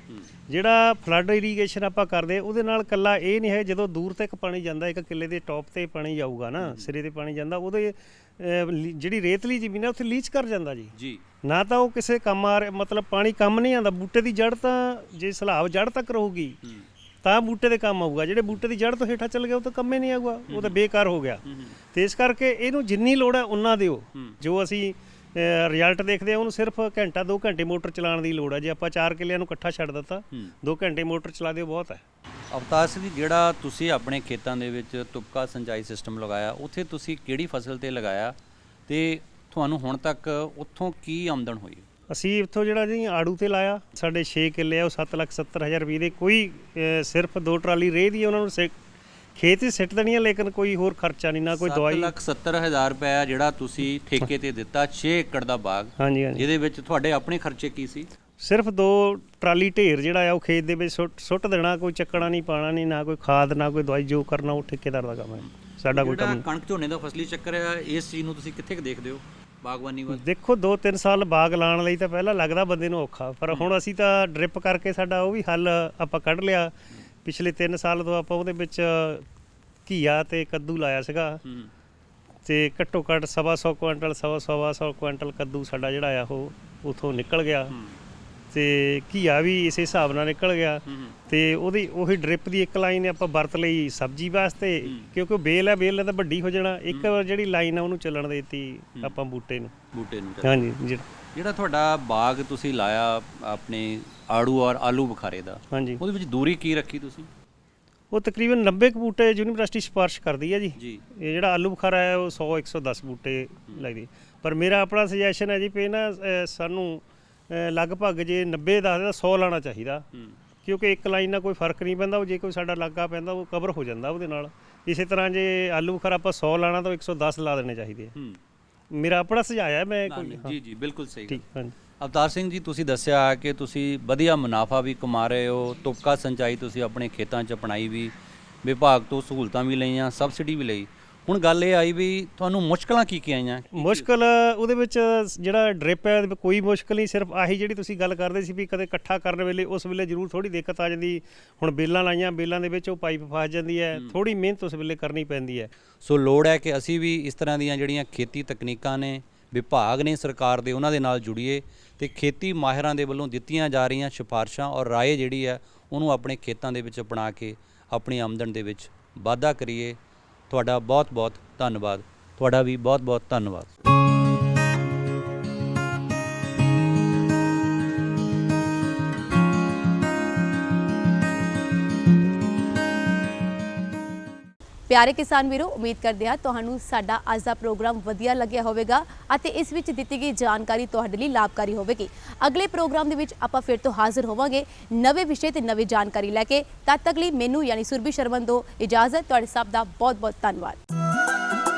Speaker 6: ਜਿਹੜਾ ਫਲੱਡ ਇਰੀਗੇਸ਼ਨ ਆਪਾਂ ਕਰਦੇ ਉਹਦੇ ਨਾਲ ਕੱਲਾ ਇਹ ਨਹੀਂ ਹੈ ਜਦੋਂ ਦੂਰ ਤੱਕ ਪਾਣੀ ਜਾਂਦਾ ਇੱਕ ਕਿੱਲੇ ਦੇ ਟੌਪ ਤੇ ਪਾਣੀ ਜਾਊਗਾ ਨਾ ਸਿਰੇ ਤੇ ਪਾਣੀ ਜਾਂਦਾ ਉਹਦੇ ਜਿਹੜੀ ਰੇਤਲੀ ਜ਼ਮੀਨ ਹੈ ਉੱਥੇ ਲੀਚ ਕਰ ਜਾਂਦਾ ਜੀ।
Speaker 3: ਜੀ।
Speaker 6: ਨਾ ਤਾਂ ਉਹ ਕਿਸੇ ਕੰਮ ਆ ਮਤਲਬ ਪਾਣੀ ਕੰਮ ਨਹੀਂ ਆਉਂਦਾ ਬੂਟੇ ਦੀ ਜੜ ਤਾਂ ਜੇ ਸਲਾਬ ਜੜ ਤੱਕ ਰਹੂਗੀ ਤਾਂ ਬੂਟੇ ਦੇ ਕੰਮ ਆਊਗਾ। ਜਿਹੜੇ ਬੂਟੇ ਦੀ ਜੜ ਤੋਂ ਹੇਠਾਂ ਚੱਲ ਗਿਆ ਉਹ ਤਾਂ ਕੰਮ ਨਹੀਂ ਆਊਗਾ ਉਹ ਤਾਂ ਬੇਕਾਰ ਹੋ ਗਿਆ। ਤੇ ਇਸ ਕਰਕੇ ਇਹਨੂੰ ਜਿੰਨੀ ਲੋੜ ਹੈ ਉਨਾ ਦਿਓ। ਜੋ ਅਸੀਂ ਰਿਜ਼ਲਟ ਦੇਖਦੇ ਆ ਉਹਨੂੰ ਸਿਰਫ ਘੰਟਾ 2 ਘੰਟੇ ਮੋਟਰ ਚਲਾਉਣ ਦੀ ਲੋੜ ਹੈ ਜੇ ਆਪਾਂ 4 ਕਿੱਲਿਆਂ ਨੂੰ ਇਕੱਠਾ ਛੱਡ ਦਿੱਤਾ 2 ਘੰਟੇ ਮੋਟਰ ਚਲਾ ਦਿਓ ਬਹੁਤ ਹੈ।
Speaker 3: ਅਵਤਾਰ ਸਿੰਘ ਜੀ ਜਿਹੜਾ ਤੁਸੀਂ ਆਪਣੇ ਖੇਤਾਂ ਦੇ ਵਿੱਚ ਤੁਪਕਾ ਸਿੰਚਾਈ ਸਿਸਟਮ ਲਗਾਇਆ ਉੱਥੇ ਤੁਸੀਂ ਕਿਹੜੀ ਫਸਲ ਤੇ ਲਗਾਇਆ? ਤੇ ਤੁਹਾਨੂੰ ਹੁਣ ਤੱਕ ਉੱਥੋਂ ਕੀ ਆਮਦਨ ਹੋਈ?
Speaker 6: ਅਸੀਂ ਇੱਥੋਂ ਜਿਹੜਾ ਜੀ ਆੜੂ ਤੇ ਲਾਇਆ ਸਾਡੇ 6 ਕਿੱਲੇ ਆ ਉਹ 770000 ਰੁਪਏ ਦੇ। ਕੋਈ ਸਿਰਫ ਦੋ ਟਰਾਲੀ ਰੇਹ ਦੀ ਉਹਨਾਂ ਨੂੰ ਖੇਤ ਹੀ ਸਿੱਟ ਦੇਣੀ ਆ ਲੇਕਿਨ ਕੋਈ ਹੋਰ ਖਰਚਾ ਨਹੀਂ ਨਾ ਕੋਈ ਦਵਾਈ।
Speaker 3: ਲੱਖ 70000 ਰੁਪਏ ਜਿਹੜਾ ਤੁਸੀਂ ਠੇਕੇ ਤੇ ਦਿੱਤਾ 6 ਏਕੜ ਦਾ ਬਾਗ।
Speaker 6: ਹਾਂਜੀ ਹਾਂਜੀ।
Speaker 3: ਜਿਹਦੇ ਵਿੱਚ ਤੁਹਾਡੇ ਆਪਣੇ ਖਰਚੇ ਕੀ ਸੀ?
Speaker 6: ਸਿਰਫ ਦੋ ਟਰਾਲੀ ਢੇਰ ਜਿਹੜਾ ਆ ਉਹ ਖੇਤ ਦੇ ਵਿੱਚ ਸੁੱਟ ਸੁੱਟ ਦੇਣਾ ਕੋਈ ਚੱਕਣਾ ਨਹੀਂ ਪਾਣਾ ਨਹੀਂ ਨਾ ਕੋਈ ਖਾਦ ਨਾ ਕੋਈ ਦਵਾਈ ਜੋ ਕਰਨਾ ਉਹ ਠੇਕੇਦਾਰ ਦਾ ਕੰਮ ਹੈ। ਸਾਡਾ ਕੋਈ ਕੰਮ ਨਹੀਂ।
Speaker 3: ਕਣਕ ਝੋਨੇ ਦਾ ਫਸਲੀ ਚੱਕਰ ਹੈ ਇਸ ਚੀਜ਼ ਨੂੰ ਤੁਸੀਂ ਕਿੱਥੇ ਕੁ ਦੇਖਦੇ ਹੋ ਬਾਗਬਾਨੀ ਵੱਲ?
Speaker 6: ਦੇਖੋ 2-3 ਸਾਲ ਬਾਗ ਲਾਉਣ ਲਈ ਤਾਂ ਪਹਿਲਾਂ ਲੱਗਦਾ ਬੰਦੇ ਨੂੰ ਔਖਾ ਪਰ ਹੁਣ ਅਸੀਂ ਤਾਂ ਡ੍ਰਿਪ ਕਰਕੇ ਸਾਡਾ ਉਹ ਵੀ ਹੱਲ ਆਪਾਂ ਕੱਢ ਲਿਆ। ਪਿਛਲੇ 3 ਸਾਲ ਤੋਂ ਆਪਾਂ ਉਹਦੇ ਵਿੱਚ ਘੀਆ ਤੇ ਕੱਦੂ ਲਾਇਆ ਸੀਗਾ। ਤੇ ਘੱਟੋ ਘੱਟ ਸਵਾ ਸੌ ਕੁਇੰਟਲ ਸਵਾ ਸਵਾ ਸੌ ਕੁਇੰਟਲ ਕੱਦੂ ਸਾਡਾ ਜਿਹੜਾ ਆ ਉਹ ਉਥੋਂ ਨਿਕਲ ਗਿਆ। ਤੇ ਘੀਆ ਵੀ ਇਸੇ ਹਿਸਾਬ ਨਾਲ ਨਿਕਲ ਗਿਆ। ਤੇ ਉਹਦੀ ਉਹੀ ਡ੍ਰਿਪ ਦੀ ਇੱਕ ਲਾਈਨ ਆਪਾਂ ਵਰਤ ਲਈ ਸਬਜ਼ੀ ਵਾਸਤੇ ਕਿਉਂਕਿ ਬੇਲ ਹੈ ਬੇਲ ਨੇ ਤਾਂ ਵੱਡੀ ਹੋ ਜਾਣਾ। ਇੱਕ ਜਿਹੜੀ ਲਾਈਨ ਆ ਉਹਨੂੰ ਚੱਲਣ ਦਿੱਤੀ ਆਪਾਂ ਬੂਟੇ ਨੂੰ।
Speaker 3: ਬੂਟੇ ਨੂੰ
Speaker 6: ਹਾਂਜੀ ਜੀ-
Speaker 3: ਜਿਹੜਾ ਤੁਹਾਡਾ ਬਾਗ ਤੁਸੀਂ ਲਾਇਆ ਆਪਣੇ ਆੜੂ ਔਰ ਆਲੂ ਬੁਖਾਰੇ ਦਾ
Speaker 6: ਹਾਂਜੀ।
Speaker 3: ਉਹਦੇ ਵਿੱਚ ਦੂਰੀ ਕੀ ਰੱਖੀ ਤੁਸੀਂ?
Speaker 6: ਉਹ ਤਕਰੀਬਨ 90 ਕੁ ਬੂਟੇ ਯੂਨੀਵਰਸਿਟੀ ਸਿਫਾਰਿਸ਼ ਕਰਦੀ ਹੈ ਜੀ।
Speaker 3: ਜੀ।
Speaker 6: ਇਹ ਜਿਹੜਾ ਆਲੂ ਬੁਖਾਰਾ ਹੈ ਉਹ 100 110 ਬੂਟੇ ਲੱਗਦੇ। ਪਰ ਮੇਰਾ ਆਪਣਾ ਸੁਜੈਸ਼ਨ ਹੈ ਜੀ ਪੇ ਨਾ ਸਾਨੂੰ ਲਗਭਗ ਜੇ 90 ਦੱਸਦੇ ਤਾਂ 100 ਲਾਣਾ ਚਾਹੀਦਾ। ਕਿਉਂਕਿ ਇੱਕ ਲਾਈਨ ਨਾਲ ਕੋਈ ਫ਼ਰਕ ਨਹੀਂ ਪੈਂਦਾ ਉਹ ਜੇ ਕੋਈ ਸਾਡਾ ਲਾਗਾ ਪੈਂਦਾ ਉਹ ਕਵਰ ਹੋ ਜਾਂਦਾ ਉਹਦੇ ਨਾਲ। ਇਸੇ ਤਰ੍ਹਾਂ ਜੇ ਆਲੂ ਬੁਖਾਰਾ ਆਪਾਂ 100 ਲਾਣਾ ਤਾਂ 110 ਲਾ ਦੇਣੇ ਚਾਹੀਦੇ ਆ। ਮੇਰਾ ਆਪਣਾ ਸੁਝਾਅ ਹੈ ਮੈਂ ਕੋਈ
Speaker 3: ਜੀ ਜੀ ਬਿਲਕੁਲ ਸਹੀ
Speaker 6: ਠੀਕ ਹਾਂਜੀ।
Speaker 3: ਅਵਤਾਰ ਸਿੰਘ ਜੀ ਤੁਸੀਂ ਦੱਸਿਆ ਕਿ ਤੁਸੀਂ ਵਧੀਆ ਮੁਨਾਫਾ ਵੀ ਕਮਾ ਰਹੇ ਹੋ ਤੁਪਕਾ ਸਿੰਚਾਈ ਤੁਸੀਂ ਆਪਣੇ ਖੇਤਾਂ 'ਚ ਅਪਣਾਈ ਵੀ ਵਿਭਾਗ ਤੋਂ ਸਹੂਲਤਾਂ ਵੀ ਲਈਆਂ ਸਬਸਿਡੀ ਵੀ ਲਈ। ਹੁਣ ਗੱਲ ਇਹ ਆਈ ਵੀ ਤੁਹਾਨੂੰ ਮੁਸ਼ਕਲਾਂ ਕੀ ਕੀ ਆਈਆਂ?
Speaker 6: ਮੁਸ਼ਕਲ ਉਹਦੇ ਵਿੱਚ ਜਿਹੜਾ ਡ੍ਰਿਪ ਹੈ ਕੋਈ ਮੁਸ਼ਕਲ ਨਹੀਂ ਸਿਰਫ ਆਹੀ ਜਿਹੜੀ ਤੁਸੀਂ ਗੱਲ ਕਰਦੇ ਸੀ ਵੀ ਕਦੇ ਇਕੱਠਾ ਕਰਨ ਵੇਲੇ ਉਸ ਵੇਲੇ ਜ਼ਰੂਰ ਥੋੜੀ ਦਿੱਕਤ ਆ ਜਾਂਦੀ। ਹੁਣ ਬੇਲਾਂ ਲਾਈਆਂ ਬੇਲਾਂ ਦੇ ਵਿੱਚ ਉਹ ਪਾਈਪ ਫਸ ਜਾਂਦੀ ਹੈ ਥੋੜੀ ਮਿਹਨਤ ਉਸ ਵੇਲੇ ਕਰਨੀ ਪੈਂਦੀ ਹੈ।
Speaker 3: ਸੋ ਲੋੜ ਹੈ ਕਿ ਅਸੀਂ ਵੀ ਇਸ ਤਰ੍ਹਾਂ ਦੀਆਂ ਜਿਹੜੀਆਂ ਖੇਤੀ ਤਕਨੀਕਾਂ ਨੇ ਵਿਭਾਗ ਨੇ ਸਰਕਾਰ ਦੇ ਉਹਨਾਂ ਦੇ ਨਾਲ ਜੁੜੀਏ ਤੇ ਖੇਤੀ ਮਾਹਿਰਾਂ ਦੇ ਵੱਲੋਂ ਦਿੱਤੀਆਂ ਜਾ ਰਹੀਆਂ ਸਿਫਾਰਸ਼ਾਂ ਔਰ ਰਾਏ ਜਿਹੜੀ ਹੈ ਉਹਨੂੰ ਆਪਣੇ ਖੇਤਾਂ ਦੇ ਵਿੱਚ ਅਪਣਾ ਕੇ ਆਪਣੀ ਆਮਦਨ ਦੇ ਵਿੱਚ ਵਾਧਾ ਕਰੀਏ। ਤੁਹਾਡਾ ਬਹੁਤ-ਬਹੁਤ ਧੰਨਵਾਦ। ਤੁਹਾਡਾ ਵੀ ਬਹੁਤ-ਬਹੁਤ ਧੰਨਵਾਦ।
Speaker 1: ਪਿਆਰੇ ਕਿਸਾਨ ਵੀਰੋ, ਉਮੀਦ ਕਰਦੇ ਹਾਂ ਤੁਹਾਨੂੰ ਸਾਡਾ ਅੱਜ ਦਾ ਪ੍ਰੋਗਰਾਮ ਵਧੀਆ ਲੱਗਿਆ ਹੋਵੇਗਾ ਅਤੇ ਇਸ ਵਿੱਚ ਦਿੱਤੀ ਗਈ ਜਾਣਕਾਰੀ ਤੁਹਾਡੇ ਲਈ ਲਾਭਕਾਰੀ ਹੋਵੇਗੀ। ਅਗਲੇ ਪ੍ਰੋਗਰਾਮ ਦੇ ਵਿੱਚ ਆਪਾਂ ਫਿਰ ਤੋਂ ਹਾਜ਼ਰ ਹੋਵਾਂਗੇ ਨਵੇਂ ਵਿਸ਼ੇ ਤੇ ਨਵੀਂ ਜਾਣਕਾਰੀ ਲੈ ਕੇ। ਤਦ ਤੱਕ ਲਈ ਮੈਨੂੰ ਯਾਨੀ ਸੁਰਭੀ ਸ਼ਰਮਨ ਦੋ ਇਜਾਜ਼ਤ। ਤੁਹਾਡੇ ਸਭ ਦਾ ਬਹੁਤ ਬਹੁਤ ਧੰਨਵਾਦ।